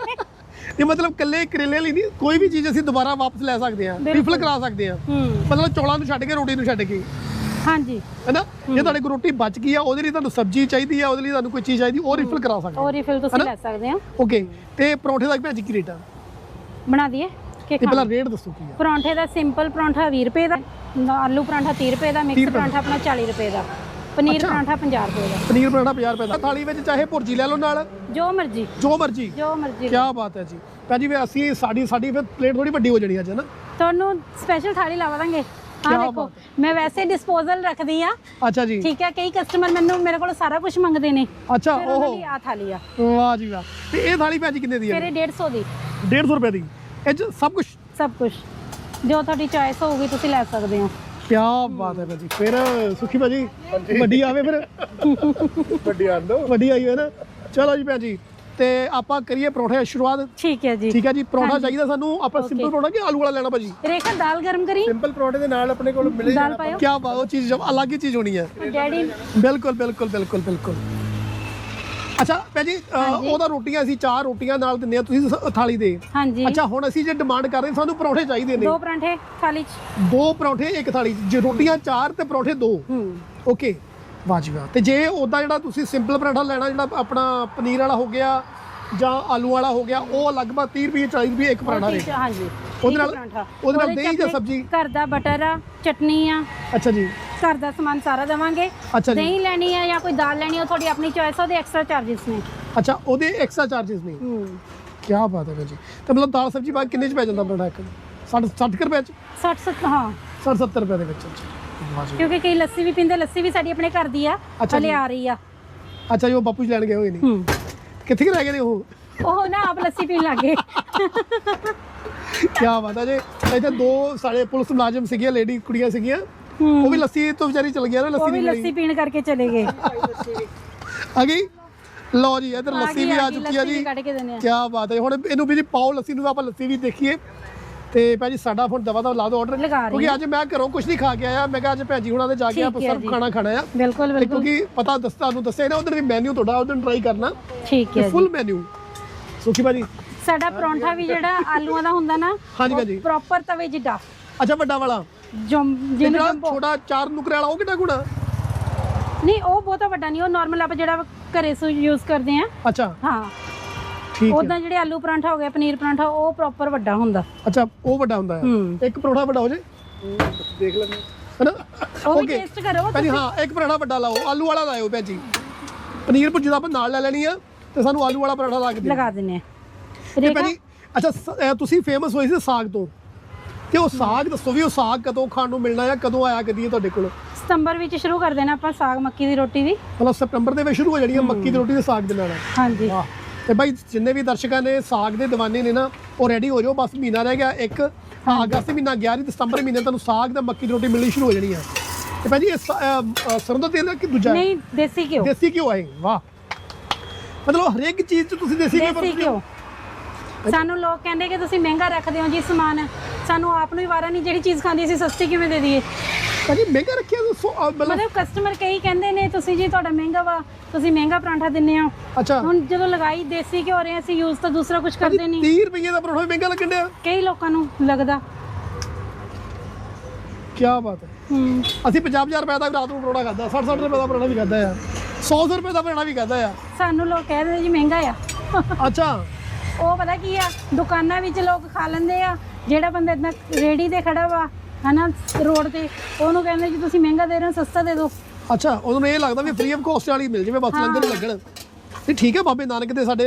ਇਹ ਮਤਲਬ ਕੱਲੇ ਕਰੇਲੇ ਲਈ ਨਹੀਂ ਕੋਈ ਵੀ ਚੀਜ਼ ਅਸੀਂ ਦੁਬਾਰਾ ਵਾਪਸ ਲੈ ਸਕਦੇ ਹਾਂ ਬਿਲਕੁਲ। ਰਿਫਿਲ ਕਰਾ ਸਕਦੇ ਹੂੰ। ਮਤਲਬ ਚੌਲਾਂ ਨੂੰ ਛੱਡ ਕੇ ਰੋਟੀ ਨੂੰ ਛੱਡ ਕੇ। ਹਾਂਜੀ। ਹੈਨਾ? ਜੇ ਤੁਹਾਡੇ ਕੋਲ ਰੋਟੀ ਬਚ ਗਈ ਆ ਉਹਦੇ ਲਈ ਤੁਹਾਨੂੰ ਸਬਜ਼ੀ ਚਾਹੀਦੀ ਆ ਉਹਦੇ ਲਈ ਤੁਹਾਨੂੰ ਕੋਈ ਚੀਜ਼ ਚਾਹੀਦੀ ਉਹ ਰਿਫਿਲ ਕਰਾ ਸਕਦੇ ਉਹ ਰਿਫਿਲ ਤੁਸੀਂ ਲੈ ਸਕਦੇ ਹੋ ਓਕੇ ਤੇ ਪਰੌਂਠੇ ਦਾ ਭੈਣ ਜੀ ਕੀ ਰੇਟ ਆ? ਬਣਾ ਦਈਏ ਕਿ ਪਹਿਲਾਂ ਰੇਟ ਦੱਸੋ ਕੀ ਆ? ਪਰੌਂਠੇ ਦਾ ਸਿੰਪਲ ਪਰੌਂਠਾ 20 ਰੁਪਏ ਦਾ ਆਲੂ ਪਰੌਂਠਾ 30 ਰੁਪਏ ਦਾ 30 ਮਿਕਸ। ਪਰੌਂਠਾ ਆਪਣਾ 40 ਰੁਪਏ ਦਾ ਪਨੀਰ। ਪਰੌਂਠਾ 50 ਰੁਪਏ ਦਾ। ਪਨੀਰ ਪਰੌਂਠਾ 50 ਰੁਪਏ ਦਾ। ਥਾਲੀ ਵਿੱਚ ਚਾਹੇ ਭੁਰਜੀ ਲੈ ਲਓ ਨਾਲ। ਜੋ ਮਰਜ਼ੀ। ਜੋ ਮਰਜ਼ੀ। ਜੋ ਮਰਜ਼ੀ। ਕੀ ਬਾਤ ਹੈ ਜੀ। ਭੈਣ ਜੀ ਵੀ ਅਸੀਂ ਸਾਡੀ ਸਾਡੀ ਫਿਰ ਪਲੇਟ ਥੋੜੀ ਵੱਡੀ ਹੋ ਜਾਣੀ ਅੱਜ ਹੈ ਨਾ? ਤੁਹਾਨੂੰ ਸਪੈਸ਼ਲ ਥਾਲੀ ਲਾਵਾ ਕਿਆ ਦੇਖੋ ਮੈਂ ਵੈਸੇ ਡਿਸਪੋਜ਼ਲ ਰੱਖਦੀ ਆ ਅੱਛਾ ਜੀ। ਠੀਕ ਹੈ ਕਈ ਕਸਟਮਰ ਮੈਨੂੰ ਮੇਰੇ ਕੋਲ ਸਾਰਾ ਕੁਝ ਮੰਗਦੇ ਨੇ। ਅੱਛਾ ਲਈ ਆ ਥਾਲੀ ਆ। ਵਾਹ ਜੀ ਵਾਹ। ਤੇ ਇਹ ਥਾਲੀ ਭੈਣ ਜੀ ਕਿੰਨੇ ਦੀ ਹੈ? ਇਹ 150 ਦੀ। 150 ਰੁਪਏ ਦੀ। ਇਹ 'ਚ ਸਭ ਕੁਝ ਸਭ ਕੁਝ ਜੋ ਤੁਹਾਡੀ ਚੋਇਸ ਹੋਊਗੀ ਤੁਸੀਂ ਲੈ ਸਕਦੇ ਹੋ। ਕੀ ਬਾਤ ਹੈ ਭੈਣ ਜੀ। ਫਿਰ ਸੁਖੀ ਭਾਜੀ ਵੱਡੀ ਆਵੇ ਫਿਰ। ਵੱਡੀ ਆਂਦੋ ਵੱਡੀ ਆਈ ਹੈ ਨਾ। ਚਲੋ ਜੀ ਭੈਣ ਜੀ ਤੇ ਆਪਾਂ ਕਰੀਏ ਪਰੌਂਠੇ ਦੀ ਸ਼ੁਰੂਆਤ। ਠੀਕ ਹੈ ਜੀ। ਠੀਕ ਹੈ ਜੀ ਪਰੌਂਠਾ ਚਾਹੀਦਾ ਸਾਨੂੰ। ਆਪਾਂ. ਸਿੰਪਲ ਪਰੌਂਠਾ ਕਿ ਆਲੂ ਵਾਲਾ ਲੈਣਾ ਭਾਜੀ? ਰੇਖਾ ਦਾਲ ਗਰਮ ਕਰੀ। ਸਿੰਪਲ ਪਰੌਂਠੇ ਦੇ ਨਾਲ ਆਪਣੇ ਕੋਲ ਮਿਲੇ ਦਾਲ ਪਾਇਓ। ਕੀ ਬਾਤ ਉਹ ਚੀਜ਼ ਜਬ ਅਲੱਗ ਹੀ ਚੀਜ਼ ਹੋਣੀ ਹੈ। ਡੈਡੀ। ਬਿਲਕੁਲ ਬਿਲਕੁਲ ਬਿਲਕੁਲ ਬਿਲਕੁਲ। ਅੱਛਾ ਭੈਣ ਜੀ ਅਹ, ਉਹਦਾ ਰੋਟੀਆਂ ਅਸੀਂ ਚਾਰ ਰੋਟੀਆਂ ਨਾਲ ਦਿੰਨੇ ਆ ਤੁਸੀਂ ਥਾਲੀ ਦੇ। ਹਾਂਜੀ। ਅੱਛਾ ਹੁਣ ਅਸੀਂ ਜੇ ਡਿਮਾਂਡ ਕਰ ਰਹੇ ਸਾਨੂੰ ਪਰੌਂਠੇ ਚਾਹੀਦੇ ਨੇ। ਦੋ ਪਰਾਂਠੇ ਥਾਲੀ ਚ। ਦੋ ਪਰੌਂਠੇ ਇੱਕ ਥਾਲੀ 'ਚ। ਜੇ ਰੋਟੀਆਂ ਚਾਰ ਤੇ ਪਰੌਂਠੇ ਦੋ। ਹੂੰ। ਓਕੇ ਵਾਜੂਗਾ ਤੇ ਜੇ ਉਹਦਾ ਜਿਹੜਾ ਤੁਸੀਂ ਸਿੰਪਲ ਪਰਾਂਠਾ ਲੈਣਾ ਜਿਹੜਾ ਆਪਣਾ ਪਨੀਰ ਵਾਲਾ ਹੋ ਗਿਆ ਜਾਂ ਆਲੂ ਵਾਲਾ ਹੋ ਗਿਆ ਉਹ ਲਗਭਗ 30 ਰੁਪਏ 40 ਰੁਪਏ ਇੱਕ ਪਰਾਂਠਾ ਰੇਟ। ਹਾਂਜੀ ਉਹਦੇ ਨਾਲ ਉਹਦੇ ਨਾਲ ਦਹੀਂ ਜਾਂ ਸਬਜ਼ੀ? ਘਰ ਦਾ ਬਟਰ ਆ ਚਟਨੀ ਆ। ਅੱਛਾ ਜੀ। ਘਰ ਦਾ ਸਮਾਨ ਸਾਰਾ ਦੇਵਾਂਗੇ। ਦਹੀਂ ਲੈਣੀ ਆ ਜਾਂ ਕੋਈ ਦਾਲ ਲੈਣੀ ਆ ਤੁਹਾਡੀ ਆਪਣੀ ਚੋਇਸ ਆ ਉਹਦੇ ਐਕਸਟਰਾ ਚਾਰजेस ਨੇ। ਅੱਛਾ ਉਹਦੇ ਐਕਸਟਰਾ ਚਾਰजेस ਨੇ? ਹੂੰ। ਕੀ ਬਾਤ ਹੈ ਜੀ। ਤੇ ਮਤਲਬ ਦਾਲ ਸਬਜ਼ੀ ਬਾਅਦ ਕਿੰਨੇ ਚ ਪੈ ਜਾਂਦਾ ਬਣਾ ਇੱਕ? 60 60 ਰੁਪਏ ਚ? 60 ਹਾਂ। 60 70 ਰੁਪਏ ਦੇ ਵਿੱਚ ਜੀ। ਕਿਉਂਕਿ ਕਈ ਲੱਸੀ ਵੀ ਪੀਂਦੇ ਲੱਸੀ ਵੀ ਸਾਡੀ ਆਪਣੇ ਘਰ ਦੀ ਆ ਅੱਛਾ ਹਲੇ ਜੀ। ਆ ਰਹੀ ਆ। ਅੱਛਾ ਜੀ ਉਹ ਬਾਪੂ ਜੀ ਲੈਣ ਗਏ ਹੋਏ ਨੇ। ਹੂੰ। ਕਿੱਥੇ ਕੁ ਰਹਿ ਗਏ ਨੇ ਉਹ? ਉਹ ਨਾ ਆਪ ਲੱਸੀ ਪੀਣ ਲੱਗੇ ਕੀ ਬਾਤ ਹੈ ਜੀ। ਇੱਥੇ ਦੋ ਸਾਡੇ ਪੁਲਿਸ ਮੁਲਾਜ਼ਮ ਸੀਗੀਆਂ ਲੇਡੀ ਕੁੜੀਆਂ ਸੀਗੀਆਂ। ਉਹ ਵੀ ਲੱਸੀ ਤੋਂ ਵਿਚਾਰੀ ਚਲ ਗਿਆ ਨਾ ਉਹ ਲੱਸੀ ਵੀ ਨਹੀਂ ਲੱਸੀ ਮਿਲੀ। ਪੀਣ ਕਰਕੇ ਚਲੇ ਗਏ। ਆ ਗਈ? ਲਓ ਜੀ ਇਧਰ ਲੱਸੀ ਵੀ ਆ ਗਈ, ਚੁੱਕੀ ਆ ਲੱਸੀ ਜੀ। ਵੀ ਕੱਢ ਕੇ ਦਿੰਦੇ ਆ। ਕੀ ਬਾਤ ਹੈ ਹੁਣ ਇਹਨੂੰ ਵੀ ਜੀ ਪਾਓ ਲੱਸੀ ਨੂੰ ਆਪਾਂ ਲੱਸੀ ਵੀ ਦੇਖੀਏ। ਤੇ ਭਾਜੀ ਸਾਡਾ ਹੁਣ ਦਵਾ ਦਾ ਲਾ ਦੋ ਆਰਡਰ ਲਗਾ ਰਹੀ ਕਿਉਂਕਿ ਅੱਜ ਮੈਂ ਘਰੋਂ ਕੁਝ ਨਹੀਂ ਖਾ ਕੇ ਆਇਆ। ਮੈਂ ਕਿਹਾ ਅੱਜ ਭੈਣ ਜੀ ਹੁਣਾਂ ਦੇ ਜਾ ਕੇ ਆਪਾਂ ਜੀ। ਖਾਣਾ ਖਾਣਾ ਆ। ਬਿਲਕੁਲ ਬਿਲਕੁਲ। ਕਿਉਂਕਿ ਪਤਾ ਦੱਸਤਾ ਨੂੰ ਦੱਸਿਆ ਨਾ ਉਧਰ ਵੀ ਮੈਨੂ ਤੁਹਾਡਾ ਉਧਰ ਟਰਾਈ ਕਰਨਾ। ਠੀਕ ਹੈ ਫੁੱਲ ਮੈਨੂ ਸੁਖੀ ਭਾਜੀ। ਸਾਡਾ ਪਰੌਂਠਾ ਵੀ ਜਿਹੜਾ ਆਲੂਆਂ ਦਾ ਹੁੰਦਾ ਨਾ ਹਾਂਜੀ ਭਾਜੀ। ਪ੍ਰੋਪਰ ਤਵੇ ਜਿੱਡਾ ਅੱਛਾ ਵੱਡਾ ਵਾਲਾ। ਜਿਹੜਾ ਛੋਟਾ ਚਾਰ ਨੁਕਰੇ ਵਾਲਾ ਉਹ ਕਿੰਨਾ ਗੁਣਾ ਨਹੀਂ ਉਹ ਬਹੁਤਾ ਵੱਡਾ ਨਹੀਂ ਉਹ ਨਾਰਮਲ ਆਪਾਂ ਜਿਹੜਾ ਘਰੇ ਸੋ ਯੂਜ਼ ਕਰਦੇ ਆ ਅੱਛਾ। ਹਾਂ। ਠੀਕ ਹੈ। ਉਦਾਂ ਜਿਹੜੇ ਆਲੂ ਪਰਾਂਠਾ ਹੋ ਗਿਆ ਪਨੀਰ ਪਰਾਂਠਾ ਉਹ ਪ੍ਰੋਪਰ ਵੱਡਾ ਹੁੰਦਾ। ਅੱਛਾ ਉਹ ਵੱਡਾ ਹੁੰਦਾ ਹੈ ਹੂੰ। ਇੱਕ ਪਰੌਂਠਾ ਵੱਡਾ ਹੋ ਜੇ? ਦੇਖ ਲੈਂਦੇ ਹੈਨਾ? ਉਹ ਵੀ Okay. ਟੇਸਟ ਕਰੋ ਭਾਜੀ ਹਾਂ ਇੱਕ ਪਰਾਠਾ ਵੱਡਾ ਲਾਓ ਆਲੂ ਵਾਲਾ ਲਾਇਓ ਭੈਣ ਜੀ। ਪਨੀਰ ਭੁਰਜੀ ਦਾ ਆਪਾਂ ਨਾਲ ਲੈ ਲੈਣੀ ਆ ਤੇ ਸਾਨੂੰ ਆਲੂ ਵਾਲਾ ਪਰਾਠਾ ਲਾ ਕੇ ਦਿਓ। ਲਗਾ ਦਿੰਨੇ ਆ। ਤੇ ਰੇਖਾ ਭਾਜੀ ਅੱਛਾ ਸ- ਅਹ ਤੁਸੀਂ ਫੇਮਸ ਹੋਏ ਸੀ ਸਾਗ ਤੋਂ। ਤੇ ਉਹ ਸਾਗ ਦੱਸੋ ਵੀ ਉਹ ਸਾਗ ਕਦੋਂ ਖਾਣ ਨੂੰ ਮਿਲਣਾ ਜਾਂ ਕਦੋਂ ਆਇਆ ਕਦੀ ਇਹ ਤੁਹਾਡੇ ਕੋਲ? ਸਤੰਬਰ ਵਿੱਚ ਸ਼ੁਰੂ ਕਰ ਦੇਣਾ ਆਪਾਂ ਸਾਗ ਮੱਕੀ ਦੀ ਰੋਟੀ ਦੀ ਮਤਲਬ ਸਤੰਬਰ ਦੇ ਵਿੱਚ ਸ਼ੁਰੂ ਹੋ ਜਾਣੀ ਹੈ ਮੱਕੀ ਦੀ ਰੋਟੀ ਦੇ ਸਾਗ ਦੇ ਨਾਲ। ਹਾਂਜੀ। ਵਾਹ। ਤੇ ਬਾਈ ਜਿੰਨੇ ਵੀ ਦਰਸ਼ਕਾਂ ਨੇ ਸਾਗ ਦੇ ਦੀਵਾਨੇ ਨੇ ਨਾ ਉਹ ਰੈਡੀ ਹੋ ਜਾਓ ਬਸ ਮਹੀਨਾ ਰਹਿ ਗਿਆ ਇੱਕ ਅਗਸਤ ਮਹੀਨਾ 11 ਦਸੰਬਰ ਮਹੀਨੇ ਤੁਹਾਨੂੰ ਸਾਗ ਤੇ ਮੱਕੀ ਦੀ ਰੋਟੀ ਮਿਲਣੀ ਸ਼ੁਰੂ ਹੋ ਜਾਣੀ ਹੈ ਤੇ ਭਾਈ ਜੀ ਇਹ ਸਰੋਂ ਦਾ ਤੇਲ ਕਿ ਦੂਜਾ? ਨਹੀਂ ਦੇਸੀ ਘਿਓ। ਦੇਸੀ ਘਿਓ ਹੈ ਵਾਹ। ਮਤਲਬ ਹਰੇਕ ਚੀਜ਼ 'ਚ ਤੁਸੀਂ ਦੇਸੀ ਘਿਓ ਵਰਤਦੇ ਹੋ? ਸਾਨੂੰ ਲੋਕ ਕਹਿੰਦੇ ਕਿ ਤੁਸੀਂ ਮਹਿੰਗਾ ਰੱਖਦੇ ਹੋ ਜੀ ਸਮਾਨ। ਸਾਨੂੰ ਆਪ ਨੂੰ ਹੀ ਵਾਰਾ ਨਹੀਂ ਜਿਹੜੀ ਚੀਜ਼ ਖਾਂਦੀ ਅਸੀਂ ਸਸਤੀ ਕਿਵੇਂ ਦੇ ਦਈਏ? ਭਾਜੀ ਮਹਿੰਗਾ ਰੱਖਿਆ ਤੁਸੀਂ ਮਤਲਬ ਮਤਲਬ ਕਸਟਮਰ ਕਈ ਕਹਿੰਦੇ ਨੇ ਤੁਸੀਂ ਜੀ ਤੁਹਾਡਾ ਮਹਿੰਗਾ ਵਾ ਤੁਸੀਂ ਮਹਿੰਗਾ ਪਰਾਂਠਾ ਦਿੰਨੇ ਹੋ। ਅੱਛਾ। ਹੁਣ ਜਦੋਂ ਲਗਾਈ ਦੇਸੀ ਘਿਓ ਰਹੇ ਅਸੀਂ ਯੂਜ਼ ਤਾਂ ਦੂਸਰਾ ਕੁਝ ਕਰਦੇ ਨਹੀਂ। 30 ਰੁਪਏ ਦਾ ਪਰੌਂਠਾ ਵੀ ਮਹਿੰਗਾ ਲੱਗਣ ਡਿਆ। ਕਈ ਲੋਕਾਂ ਨੂੰ ਲੱਗਦਾ। ਕੀ ਬਾਤ ਹੈ। ਹੂੰ। ਅਸੀਂ 50000 ਰੁਪਏ ਦਾ ਵੀ ਰਾਤ ਨੂੰ ਪਰੌਂਠਾ ਖਾਦਾ 60 60 ਰੁਪਏ ਦਾ ਪਰੌਂਠਾ ਵੀ ਖਾਦਾ ਆ। 100 ਰੁਪਏ ਦਾ ਪਰੌਂਠਾ ਵੀ ਖਾਦਾ ਆ। ਸਾਨੂੰ ਲੋਕ ਕਹਿੰਦੇ ਜੀ ਮਹਿੰਗਾ ਆ। ਅੱਛਾ। ਉਹ ਪਤਾ ਕੀ ਆ ਦੁਕਾਨਾਂ ਵਿੱਚ ਲੋਕ ਖਾ ਲੈਂਦੇ ਆ ਜਿਹੜਾ ਬੰਦਾ ਇਦਾਂ ਰੇੜੀ ਤੇ ਖੜਾ ਵਾ ਹਨਾ ਰੋਡ ਤੇ। ਉਹਨੂੰ ਕਹਿੰਦੇ ਜੀ ਤੁਸੀਂ ਮਹਿੰਗਾ ਦੇ ਰਹੇ ਹੋ ਸਸਤਾ ਦੇ ਦਿਓ। ਅੱਛਾ ਉਹਨੂੰ ਇਹ ਲੱਗਦਾ ਵੀ ਫ੍ਰੀ ਆਫ ਕਾਸਟ ਵਾਲੀ ਮਿਲ ਜਾਵੇ ਬਸ ਲੰਗਰ ਹੀ ਲੱਗਣ। ਤੇ ਠੀਕ ਹੈ ਬਾਬੇ ਨਾਨਕ ਦੇ ਸਾਡੇ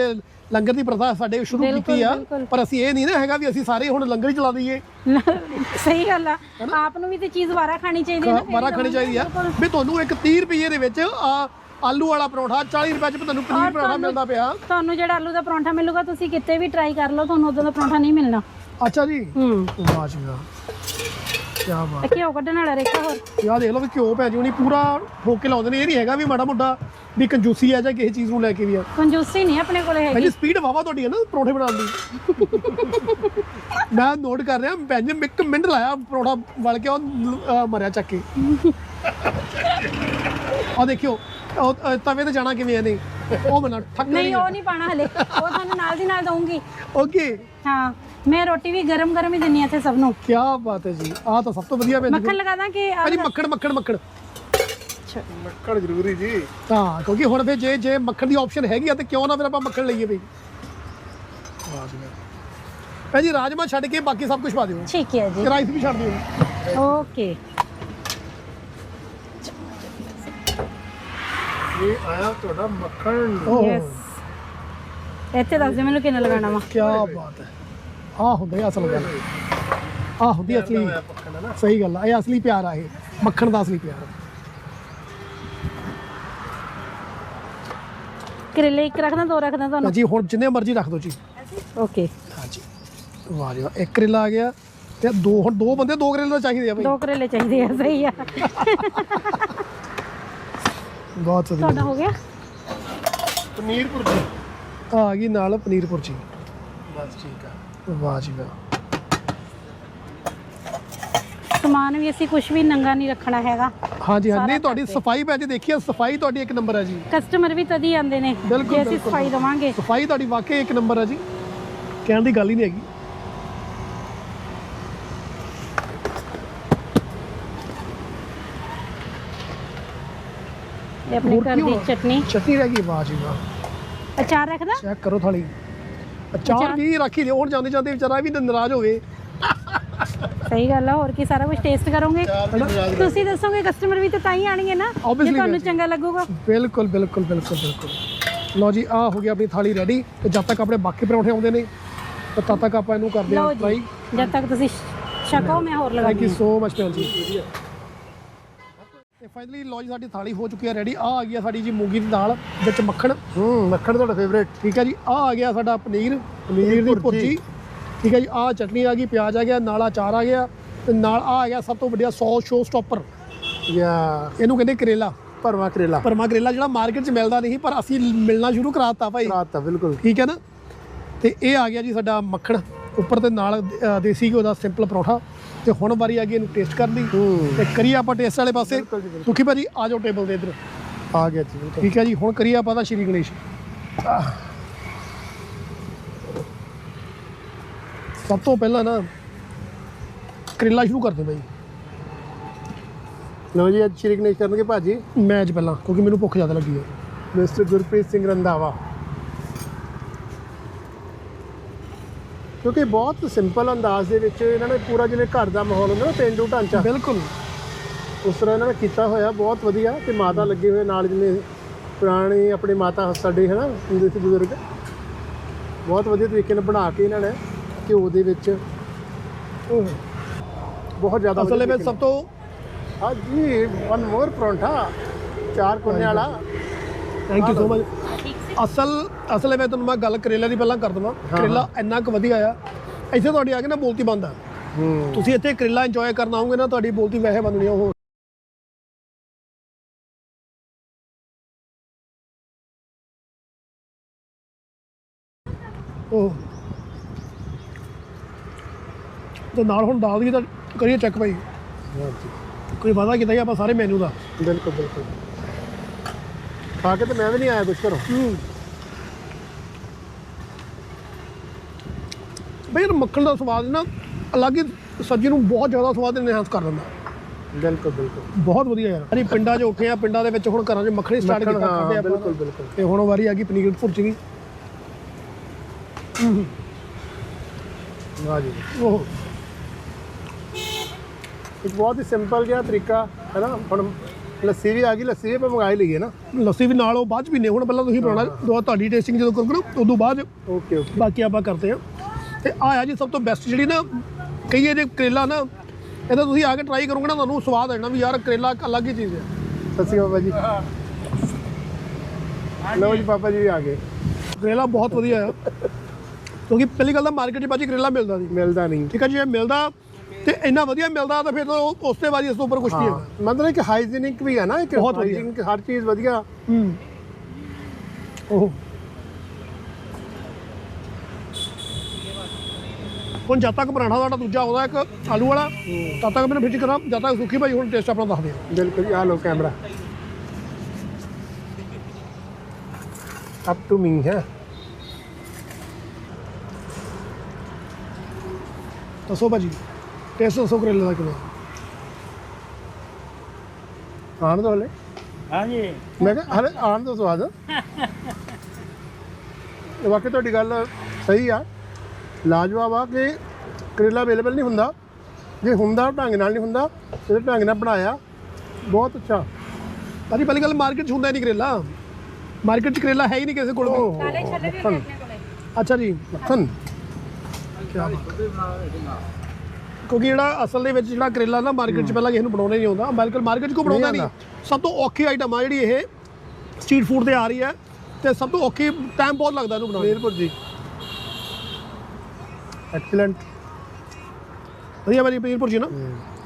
ਲੰਗਰ ਦੀ ਪ੍ਰਥਾ ਸਾਡੇ ਸ਼ੁਰੂ ਕੀਤੀ ਆ। ਪਰ ਅਸੀਂ ਇਹ ਨਹੀਂ ਨਾ ਹੈਗਾ ਵੀ ਅਸੀਂ ਸਾਰੇ ਹੁਣ ਲੰਗਰ ਹੀ ਚਲਾ ਦਈਏ। ਸਹੀ ਗੱਲ ਆ। ਆਪ ਨੂੰ ਵੀ ਤੇ ਚੀਜ਼ ਵਾਰਾ ਖਾਣੀ ਚਾਹੀਦੀ ਹੈ ਨਾ ਹੀ ਖਾਣੀ ਚਾਹੀਦੀ ਆ। ਵੀ ਤੁਹਾਨੂੰ ਇੱਕ 30 ਰੁਪਏ ਦੇ ਵਿੱਚ ਆ ਆਲੂ ਵਾਲਾ ਪਰੌਂਠਾ 40 ਰੁਪਏ ਚ ਤੁਹਾਨੂੰ ਪਨੀਰ ਪਰੌਂਠਾ ਮਿਲਦਾ ਪਿਆ। ਤੁਹਾਨੂੰ ਜਿਹੜਾ ਆਲੂ ਦਾ ਪਰੌਂਠਾ ਮਿਲੂਗਾ ਤੁਸੀਂ ਕਿਤੇ ਵੀ ਟਰਾਈ ਕਰ ਲਓ ਤੁਹਾਨੂੰ ਉਦੋਂ ਦਾ ਪਰੌਂਠਾ ਨਹੀਂ ਮਿਲਣਾ। ਅੱਛਾ ਜੀ। ਹੂੰ। ਵਾਹ ਜੀ ਵਾਹ। ਕੀ ਬਾਤ ਘਿਓ ਕੱਢਣ ਵਾਲਾ ਰੇਖਾ ਹੋਰ। ਯਾ ਦੇਖ ਲਓ ਵੀ ਘਿਓ ਪੈ ਜੀ ਪੂਰਾ ਠੋਕ ਲਾਉਂਦੇ ਨੇ ਇਹ ਨਹੀਂ ਹੈਗਾ ਵੀ ਮਾੜਾ ਮੋਟਾ ਵੀ ਕੰਜੂਸੀ ਆ ਜਾਂ ਕਿਸੇ ਚੀਜ਼ ਨੂੰ ਲੈ ਕੇ ਵੀ ਆ। ਕੰਜੂਸੀ ਨਹੀਂ ਆਪਣੇ ਕੋਲੇ ਹੈਗੀ। ਜੀ ਸਪੀਡ ਵਾਵਾ ਤੁਹਾਡੀ ਹੈ ਨਾ ਪਰੌਂਠੇ ਬਣਾਉਣ ਦੀ। ਮੈਂ ਨੋਟ ਕਰ ਰਿਹਾ ਭੈਣ ਜੀ ਇੱਕ ਮਿੰਟ ਲਾਇਆ ਪਰੌਂਠਾ ਵਲ ਕੇ ਉਹ ਮਰਿਆ ਚੱਕ ਕੇ। ਆ ਦੇਖਿਓ ਤਵੇ ਤੇ ਜਾਣਾ ਕਿਵੇਂ ਹੈ ਨਹੀਂ? ਉਹ ਮਨਾ ਠੱਕ ਨਹੀਂ ਉਹ ਨਹੀਂ ਪਾਣਾ ਹਲੇ। ਉਹ ਤੁਹਾਨੂੰ ਨਾਲ ਦੀ ਨਾਲ ਦਊਂਗੀ। ਓਕੇ ਹਾਂ। ਮੈਂ ਰੋਟੀ ਵੀ ਗਰਮ ਗਰਮ ਹੀ ਦਿੰਨੀ ਆ ਇੱਥੇ ਸਭ ਨੂੰ। ਕੀ ਬਾਤ ਹੈ ਜੀ ਆਹ ਤਾਂ ਸਭ ਤੋਂ ਵਧੀਆ ਜੀ ਮੱਖਣ ਲਗਾ ਦਾਂ ਕਿ ਆਹ ਭਾਜੀ ਮੱਖਣ ਮੱਖਣ ਮੱਖਣ। ਮੱਖਣ ਜ਼ਰੂਰੀ ਜੀ। ਹਾਂ ਕਿਉਂਕਿ ਹੁਣ ਫੇ ਜੇ ਜੇ ਮੱਖਣ ਦੀ ਆਪਸ਼ਨ ਹੈਗੀ ਆ ਤੇ ਕਿਉਂ ਨਾ ਫਿਰ ਆਪਾਂ ਮੱਖਣ ਲਈਏ ਬਈ। ਵਾਹ ਜੀ ਵਾਹ। ਭੈਣ ਜੀ ਰਾਜਮਾ ਛੱਡ ਕੇ ਬਾਕੀ ਸਭ ਕੁਝ ਪਾ ਦਿਓ। ਠੀਕ ਹੈ ਜੀ। ਰਾਈਸ ਵੀ ਛੱਡ ਦਿਓ। ਓਕੇ ਇਹ ਆਇਆ ਤੁਹਾਡਾ ਮੱਖਣ। ਓਹ। ਯੈਸ ਇੱਥੇ ਦੱਸ ਦੇ ਮੈਨੂੰ ਕਿੰਨਾ ਲਗਾਉਣਾ ਵਾ। ਕੀ ਬਾਤ ਹੈ। ਆ ਹੁੰਦੇ ਅਸਲ ਗੱਲ। ਆ ਹੁੰਦੀ ਅਸਲੀ ਸਹੀ ਗੱਲ ਆ ਇਹ ਅਸਲੀ ਪਿਆਰ ਆ ਇਹ। ਮੱਖਣ ਦਾ ਅਸਲੀ ਪਿਆਰ ਕਰੇਲੇ ਇੱਕ ਰੱਖਦਾ ਦੋ ਰੱਖਦਾ ਤੁਹਾਨੂੰ? ਜੀ ਹੁਣ ਜਿੰਨੇ ਮਰਜ਼ੀ ਰੱਖ ਦਿਓ ਜੀ। ਓਕੇ। ਹਾਂਜੀ। ਵਾਹ ਜੀ ਵਾਹ ਇੱਕ ਕਰੇਲਾ ਆ ਗਿਆ ਤੇ ਦੋ ਹੁਣ ਦੋ ਬੰਦੇ ਦੋ ਕਰੇਲੇ ਤਾਂ ਚਾਹੀਦੇ ਆ ਬਈ। ਦੋ ਕਰੇਲੇ ਚਾਹੀਦੇ ਆ ਸਹੀ ਆ। ਬਹੁਤ ਵਧੀਆ। ਤੁਹਾਡਾ ਹੋ ਗਿਆ? ਪਨੀਰ ਭੁਰਜੀ ਆ ਗਈ ਨਾਲ ਪਨੀਰ ਭੁਰਜੀ ਬਸ ਠੀਕ ਆ। ਵਾਹ ਜੀ ਵਾਹ। ਸਮਾਨ ਵੀ ਅਸੀਂ ਕੁਝ ਵੀ ਨੰਗਾ ਨਹੀਂ ਰੱਖਣਾ ਹੈਗਾ। ਹਾਂਜੀ ਹਾਂ ਸਾਰਾ ਨਹੀਂ ਤੁਹਾਡੀ ਕਰਕੇ। ਸਫ਼ਾਈ ਭੈਣ ਜੀ ਦੇਖੀ ਆ ਸਫ਼ਾਈ ਤੁਹਾਡੀ ਇੱਕ ਨੰਬਰ ਹੈ ਜੀ। ਕਸਟਮਰ ਵੀ ਤਦ ਹੀ ਆਉਂਦੇ ਨੇ ਬਿਲਕੁਲ, ਜੇ ਅਸੀਂ ਬਿਲਕੁਲ। ਸਫ਼ਾਈ ਦਵਾਂਗੇ। ਸਫ਼ਾਈ ਤੁਹਾਡੀ ਵਾਕਈ ਇੱਕ ਨੰਬਰ ਹੈ ਜੀ। ਕਹਿਣ ਦੀ ਗੱਲ ਹੀ ਨਹੀਂ ਹੈਗੀ। ਇਹ ਆਪਣੇ ਹੋਰ ਘਰ ਕੀ ਦੀ ਹੋਣਾ? ਚਟਨੀ। ਚਟਨੀ ਰਹਿ ਗਈ ਵਾਹ ਜੀ ਵਾਹ। ਅਚਾਰ ਰੱਖਦਾ? ਚੈੱਕ ਕਰੋ ਥਾਲੀ। ਅਚਾਰ। ਕੀ ਰੱਖੀ ਲਿਓ ਹੁਣ ਜਾਂਦੇ ਜਾਂਦੇ ਵਿਚਾਰਾ ਇਹ ਵੀ ਤਾਂ ਨਾਰਾਜ਼ ਹੋਵੇ। ਸਹੀ ਗੱਲ ਆ ਹੋਰ ਕੀ ਸਾਰਾ ਕੁਝ ਟੇਸਟ ਕਰੋਗੇ? ਤੁਸੀਂ ਦੱਸੋਗੇ ਕਸਟਮਰ ਵੀ ਤਾਂ ਤਾਂ ਹੀ ਆਣਗੇ ਨਾ ਜੇ Obviously, ਤੁਹਾਨੂੰ। ਚੰਗਾ ਲੱਗੂਗਾ। ਬਿਲਕੁਲ ਬਿਲਕੁਲ ਬਿਲਕੁਲ ਬਿਲਕੁਲ। ਲਓ ਜੀ ਆ ਹੋ ਗਿਆ ਆਪਣੀ ਥਾਲੀ ਰੈਡੀ ਤੇ ਜਦ ਤੱਕ ਆਪਣੇ ਬਾਕੀ ਪਰੌਂਠੇ ਆਉਂਦੇ ਨੇ ਤੇ ਤਦ ਤੱਕ ਆਪਾਂ ਇਹਨੂੰ ਕਰਦੇ ਲਓ ਹਾਂ ਟਰਾਈ ਜੀ ਜਦ ਤੱਕ ਤੁਸੀਂ ਛਕੋ ਮੈਂ ਹੋਰ ਥੈਂਕ ਲਗਾਉਂਦੀ ਯੂ ਸੋ ਮਚ ਭੈਣ ਜੀ। ਤੇ ਫਾਈਨਲੀ ਲਓ ਜੀ ਸਾਡੀ ਥਾਲੀ ਹੋ ਚੁੱਕੀ ਹੈ ਰੈਡੀ ਆ ਆ ਗਿਆ ਸਾਡੀ ਜੀ ਮੂੰਗੀ ਦੀ ਦਾਲ ਵਿੱਚ ਮੱਖਣ। ਹੂੰ ਮੱਖਣ ਤੁਹਾਡਾ ਫੇਵਰੇਟ ਠੀਕ ਹੈ ਜੀ ਆ ਆ ਗਿਆ ਸਾਡਾ ਪਨੀਰ। ਪਨੀਰ ਦੀ ਭੁਰਜੀ। ਠੀਕ ਹੈ ਜੀ ਆ ਚਟਨੀ ਆ ਗਈ ਪਿਆਜ਼ ਆ ਗਿਆ ਨਾਲ ਅਚਾਰ ਆ ਗਿਆ ਤੇ ਨਾਲ ਆ ਆ ਗਿਆ ਸਭ ਤੋਂ ਵੱਡਾ ਸੌਸ ਸ਼ੋ ਸਟਾਪਰ ਜਾਂ ਇਹਨੂੰ ਕਹਿੰਦੇ ਕਰੇਲਾ। ਭਰਵਾ ਕਰੇਲਾ। ਪਰਮਾ ਕਰੇਲਾ ਜਿਹੜਾ ਮਾਰਕੀਟ 'ਚ ਮਿਲਦਾ ਨਹੀਂ ਪਰ ਅਸੀਂ ਮਿਲਣਾ ਸ਼ੁਰੂ ਕਰਾਤਾ ਭਾਈ। ਰਾਤ ਤਾਂ ਬਿਲਕੁਲ। ਠੀਕ ਹੈ ਨਾ? ਤੇ ਇਹ ਆ ਗਿਆ ਜੀ ਸਾਡਾ ਮੱਖਣ। ਉੱਪਰ ਤੇ ਨਾਲ ਦੇਸੀ ਘਿਓ ਦਾ ਸਿੰਪਲ ਪਰੌਠਾ। ਤੇ ਹੁਣ ਵਾਰੀ ਆ ਗਈ ਇਹਨੂੰ ਟੇਸਟ ਕਰਨ ਦੀ। ਤੇ ਕਰੀਏ ਆਪਾਂ ਟੇਸਟ ਵਾਲੇ ਪਾਸੇ। ਜੀ। ਸੁਖੀ ਭਾਜੀ ਆ ਜਾਓ ਟੇਬਲ ਦੇ ਇੱਧਰ। ਆ ਗਿਆ ਜੀ ਠੀਕ ਹੈ ਜੀ ਹੁਣ ਕਰੀਏ ਆਪਾਂ ਦਾ ਸ਼੍ਰੀ ਗਣੇਸ਼। ਸਭ ਤੋਂ ਪਹਿਲਾਂ ਨਾ ਕਰੇਲਾ ਸ਼ੁਰੂ ਕਰਦੇ ਬਾਈ। ਲਓ ਜੀ ਅੱਜ ਸ਼੍ਰੀ ਗਣੇਸ਼ ਕਰਨਗੇ ਭਾਜੀ। ਮੈਂ ਅੱਜ ਪਹਿਲਾਂ ਕਿਉਂਕਿ ਮੈਨੂੰ ਭੁੱਖ ਜ਼ਿਆਦਾ ਲੱਗੀ ਹੈ। ਮਿਸਟਰ ਗੁਰਪ੍ਰੀਤ ਸਿੰਘ ਰੰਧਾਵਾ। ਕਿਉਂਕਿ ਬਹੁਤ ਸਿੰਪਲ ਅੰਦਾਜ਼ ਦੇ ਵਿੱਚ ਇਹਨਾਂ ਨੇ ਪੂਰਾ ਜਿਵੇਂ ਘਰ ਦਾ ਮਾਹੌਲ ਹੁੰਦਾ ਨਾ ਪੇਂਡੂ ਢਾਂਚਾ। ਬਿਲਕੁਲ। ਉਸ ਤਰ੍ਹਾਂ ਇਹਨਾਂ ਨੇ ਕੀਤਾ ਹੋਇਆ ਬਹੁਤ ਵਧੀਆ ਤੇ ਮਾਤਾ ਲੱਗੇ ਹੋਏ ਨਾਲ ਜਿਵੇਂ ਪੁਰਾਣੀ ਆਪਣੀ ਮਾਤਾ ਸਾਡੇ ਹੈ ਨਾ ਹੁੰਦੇ ਸੀ ਬਜ਼ੁਰਗ। ਬਹੁਤ ਵਧੀਆ ਤਰੀਕੇ ਨਾਲ ਬਣਾ ਕੇ ਇਹਨਾਂ ਨੇ ਘਿਓ ਦੇ ਵਿੱਚ। ਉਹ ਬਹੁਤ ਜ਼ਿਆਦਾ ਅਸਲ ਵਿੱਚ ਸਭ ਤੋਂ ਹਾਂ ਜੀ ਵਨ ਮੋਰ ਪਰੌਂਠਾ ਚਾਰ ਕੋਨੇ ਵਾਲਾ। ਥੈਂਕ ਯੂ ਸੋ ਮਚ ਅਸਲ ਅਸਲ ਵਿੱਚ ਤੁਹਾਨੂੰ ਮੈਂ ਗੱਲ ਕਰੇਲਾ ਦੀ ਪਹਿਲਾਂ ਕਰ ਦਵਾਂ ਕਰੇਲਾ ਇੰਨਾ ਕੁ ਵਧੀਆ ਆ। ਇੱਥੇ ਤੁਹਾਡੀ ਆ ਕੇ ਨਾ ਬੋਲਤੀ ਬੰਦ ਆ। ਹੂੰ। ਤੁਸੀਂ ਇੱਥੇ ਕਰੇਲਾ ਇੰਜੋਏ ਕਰਨ ਆਓਗੇ ਨਾ ਤੁਹਾਡੀ ਬੋਲਤੀ ਵੈਸੇ ਬੰਦਣੀ ਆ ਉਹ ਉਹ ਤੇ ਨਾਲ ਹੁਣ ਦਾਲ ਦੀ ਤਾਂ ਕਰੀਏ ਚੈੱਕ ਭਾਈ। ਕੋਈ ਵਾਦਾ ਕੀਤਾ ਜੀ ਆਪਾਂ ਸਾਰੇ ਮੈਨੂ ਦਾ। ਬਿਲਕੁਲ ਬਿਲਕੁਲ। ਖਾ ਕੇ ਤੇ ਮੈਂ ਵੀ ਨਹੀਂ ਆਇਆ ਕੁਛ ਘਰੋਂ। ਇਹ ਮੱਖਣ ਦਾ ਸਵਾਦ ਨਾ ਅਲੱਗ ਹੀ ਸਬਜ਼ੀ ਨੂੰ ਬਹੁਤ ਜ਼ਿਆਦਾ ਸਵਾਦ ਇਨਹਾਂਸ ਕਰ ਦਿੰਦਾ। ਬਿਲਕੁਲ ਬਿਲਕੁਲ। ਬਹੁਤ ਵਧੀਆ ਯਾਰ। ਅਸੀਂ ਪਿੰਡਾਂ 'ਚ ਉੱਠੇ ਆ ਪਿੰਡਾਂ ਦੇ ਵਿੱਚ ਹੁਣ ਘਰਾਂ 'ਚ ਮੱਖਣੀ ਸਟਾਰਟ ਕੀਤਾ ਖਾਂਦੇ ਆਪਾਂ ਬਿਲਕੁਲ, ਬਿਲਕੁਲ। ਤੇ ਹੁਣ ਵਾਰੀ ਆ ਗਈ ਪਨੀਰ ਭੁਰਜੀ ਦੀ। ਵਾਹ ਜੀ ਉਹ ਇੱਕ ਬਹੁਤ ਹੀ ਸਿੰਪਲ ਜਿਹਾ ਤਰੀਕਾ ਹੈ ਨਾ ਹੁਣ ਲੱਸੀ ਵੀ ਆ ਗਈ ਲੱਸੀ ਵੀ ਆਪਾਂ ਮੰਗਾ ਹੀ ਲਈਏ ਨਾ। ਲੱਸੀ ਵੀ ਨਾਲ ਉਹ ਬਾਅਦ 'ਚ ਪੀਨੇ ਹੁਣ ਪਹਿਲਾਂ ਤੁਸੀਂ ਬਣਾਉਣਾ ਦੋ ਤੁਹਾਡੀ ਟੇਸਟਿੰਗ ਜਦੋਂ ਕਰੋਗੇ ਨਾ ਉਦੋਂ ਬਾਅਦ ਓਕੇ ਓਕੇ। ਬਾਕੀ ਆਪਾਂ ਕਰਦੇ ਆ ਤੇ ਆ ਆ ਜੀ ਸਭ ਤੋਂ ਬੈਸਟ ਜਿਹੜੀ ਨਾ ਕਹੀਏ ਜੇ ਕਰੇਲਾ ਨਾ ਇਹਦਾ ਤੁਸੀਂ ਆ ਕੇ ਟਰਾਈ ਕਰੋਗੇ ਨਾ ਤੁਹਾਨੂੰ ਸਵਾਦ ਆ ਜਾਣਾ ਵੀ ਯਾਰ ਕਰੇਲਾ ਇੱਕ ਅਲੱਗ ਹੀ ਚੀਜ਼ ਹੈ। ਸਤਿ ਸ਼੍ਰੀ ਅਕਾਲ ਜੀ। ਲਓ ਜੀ ਪਾਪਾ ਜੀ ਆ ਗਏ। ਕਰੇਲਾ ਬਹੁਤ ਵਧੀਆ ਆ ਕਿਉਂਕਿ ਪਹਿਲੀ ਗੱਲ ਤਾਂ ਮਾਰਕੀਟ 'ਚ ਬਾਜੀ ਕਰੇਲਾ ਮਿਲਦਾ ਸੀ ਮਿਲਦਾ ਨਹੀਂ। ਠੀਕ ਹੈ ਜੀ ਇਹ ਮਿਲਦਾ ਤੇ ਇੰਨਾ ਵਧੀਆ ਮਿਲਦਾ ਤਾਂ ਫਿਰ ਤਾਂ ਉਸ ਤੋਂ ਬਾਅਦ ਇਸ ਤੋਂ ਉੱਪਰ ਕੁਝ ਨਹੀਂ ਹਾਂ ਮਤਲਬ ਕਿ ਹਾਈਜੀਨਿਕ ਵੀ ਹੈ ਨਾ ਇੱਕ hygienic, ਹਰ ਚੀਜ਼ ਵਧੀਆ। ਹੂੰ। ਉਹ ਹੁਣ ਜਦ ਤੱਕ ਪਰਾਠਾ ਸਾਡਾ ਦੂਜਾ ਆਉਂਦਾ ਇੱਕ ਆਲੂ ਵਾਲਾ ਤਦ ਤੱਕ ਮੈਨੂੰ ਫਿੱਟ ਕਰਾਂ ਜਦ ਤੱਕ ਸੁੱਖੀ ਭਾਈ ਹੁਣ ਟੇਸਟ ਆਪਣਾ ਦੱਸਦੇ ਆ ਬਿਲਕੁਲ ਆ ਲੋ ਕੈਮਰਾ। ਅਪ ਟੂ ਮੀ ਹੈ? ਦੱਸੋ ਭਾਜੀ ਟੇਸਟ ਦੱਸੋ ਕਰੇਲੇ ਦਾ ਕਿਵੇਂ? ਆਣ ਦੋ ਹਲੇ। ਹਾਂਜੀ। ਮੈਂ ਕਿਹਾ ਹਲੇ ਆਣ ਦੋ ਸਵਾਦ। ਇਹ ਵਾਕਈ ਤੁਹਾਡੀ ਗੱਲ ਸਹੀ ਆ। ਲਾਜਵਾਬ ਆ ਕਿ ਕਰੇਲਾ ਅਵੇਲੇਬਲ ਨਹੀਂ ਹੁੰਦਾ। ਜੇ ਹੁੰਦਾ ਢੰਗ ਨਾਲ ਨਹੀਂ ਹੁੰਦਾ ਤੇ ਢੰਗ ਨਾਲ ਬਣਾਇਆ। ਬਹੁਤ ਅੱਛਾ। ਭਾਜੀ ਪਹਿਲੀ ਗੱਲ ਮਾਰਕੀਟ 'ਚ ਹੁੰਦਾ ਨਹੀਂ ਕਰੇਲਾ। ਮਾਰਕੀਟ 'ਚ ਕਰੇਲਾ ਹੈ ਹੀ ਨਹੀਂ ਕਿਸੇ ਕੋਲ ਵੀ। ਓਹ ਮੱਖਣ ਅੱਛਾ ਜੀ ਮੱਖਣ। ਕਿਉਂਕਿ ਜਿਹੜਾ ਅਸਲ ਦੇ ਵਿੱਚ ਜਿਹੜਾ ਕਰੇਲਾ ਨਾ ਮਾਰਕੀਟ 'ਚ ਪਹਿਲਾਂ ਕਿਸੇ ਨੂੰ ਬਣਾਉਣਾ ਨਹੀਂ ਆਉਂਦਾ। ਬਿਲਕੁਲ ਮਾਰਕੀਟ 'ਚ ਕੋ ਬਣਾਉਂਦਾ ਨਹੀਂ? ਸਭ ਤੋਂ ਔਖੀ ਆਈਟਮ ਆ ਜਿਹੜੀ ਇਹ। ਸਟਰੀਟ ਫੂਡ ਤੇ ਆ ਰਹੀ ਹੈ। ਤੇ ਸਭ ਤੋਂ ਔਖੀ ਟਾਈਮ ਬਹੁਤ ਲੱਗਦਾ ਇਹਨੂੰ ਬਣਾਉਣ। ਪਨੀਰ ਭੁਰਜੀ ਐਕਸਲੈਂਟ ਵਧੀਆ ਭਾਜੀ ਪਨੀਰ ਭੁਰਜੀ ਨਾ?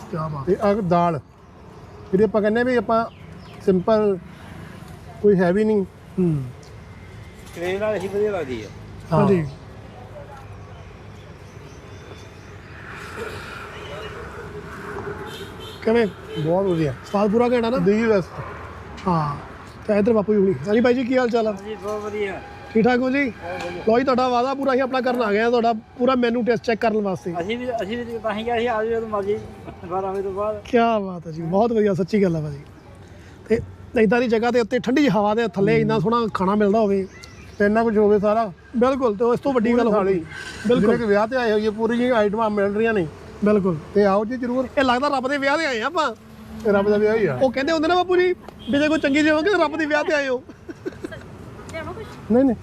ਕੀ ਬਾਤ ਤੇ ਆ ਦਾਲ। ਜਿਹੜੀ ਆਪਾਂ ਕਹਿੰਦੇ ਆ ਵੀ ਆਪਾਂ ਸਿੰਪਲ ਕੋਈ ਹੈਵੀ ਨਹੀਂ। ਹੂੰ। ਕਰੇਲ ਨਾਲ ਹੀ ਵਧੀਆ ਲੱਗਦੀ ਹੈ। ਹਾਂਜੀ। ਕਿਵੇਂ? ਬਹੁਤ ਵਧੀਆ। ਸਵਾਦ ਪੂਰਾ ਕਹਿਣਾ ਨਾ? ਦੀ ਬੈਸਟ ਹਾਂ। ਤੇ ਇਧਰ ਬਾਪੂ ਜੀ ਹੁਣੀ। ਹਾਂਜੀ ਭਾਈ ਜੀ ਕੀ ਹਾਲ ਚਾਲ ਆ? ਜੀ ਬਹੁਤ ਵਧੀਆ। ਠੀਕ ਠਾਕ ਹੋ ਜੀ? ਲੋ ਜੀ ਤੁਹਾਡਾ ਵਾਦਾ ਪੂਰਾ ਹੀ ਆਪਣਾ ਕਰਨ ਆ ਗਏ ਆ ਤੁਹਾਡਾ ਪੂਰਾ ਮੈਨੂ ਟੈਸਟ ਚੈੱਕ ਕਰਨ ਵਾਸਤੇ। ਅਸੀਂ ਵੀ ਅਸੀਂ ਵੀ ਤਾਂ ਹੀ ਕਿਹਾ ਸੀ ਆ ਜਾਓ ਜਦੋਂ ਮਰਜ਼ੀ 12 ਵਜੇ ਤੋਂ ਬਾਅਦ। ਕੀ ਬਾਤ ਹੈ ਜੀ ਬਹੁਤ ਵਧੀਆ ਸੱਚੀ ਗੱਲ ਹੈ ਭਾਜੀ। ਤੇ ਇਦਾਂ ਦੀ ਜਗ੍ਹਾ ਦੇ ਉੱਤੇ ਠੰਡੀ ਜਿਹੀ ਹਵਾ ਦੇ ਥੱਲੇ ਇੰਨਾ ਸੋਹਣਾ ਖਾਣਾ ਮਿਲਦਾ ਹੋਵੇ ਤੇ ਇੰਨਾ ਕੁਝ ਹੋਵੇ ਸਾਰਾ। ਬਿਲਕੁਲ ਤੇ ਇਸ ਤੋਂ ਵੱਡੀ ਗੱਲ ਹੋਣੀ ਬਿਲਕੁਲ। ਕਿ ਵਿਆਹ ਤੇ ਆਏ ਹੋਈਏ ਪੂਰੀ ਹੀ ਆਈਟਮਾਂ ਮਿਲ ਰਹੀਆਂ ਨੇ। ਬਿਲਕੁਲ। ਤੇ ਆਓ ਜੀ ਜ਼ਰੂਰ। ਇਹ ਲੱਗਦਾ ਰੱਬ ਦੇ ਵਿਆਹ ਤੇ ਆਏ ਆਪਾਂ। ਰੱਬ ਦਾ ਵਿਆਹ ਹੀ ਆ। ਉਹ ਕਹਿੰਦੇ ਹੁੰਦੇ ਨਾ ਬਾਪੂ ਜੀ ਵੀ ਜੇ ਕੋਈ ਚੰਗੀ ਜਿਹੀ ਹੋਵੇ ਰੱਬ ਦੇ ਵਿਆਹ ਤੇ ਆਏ ਹੋ ਨਹੀਂ ਨਹੀਂ।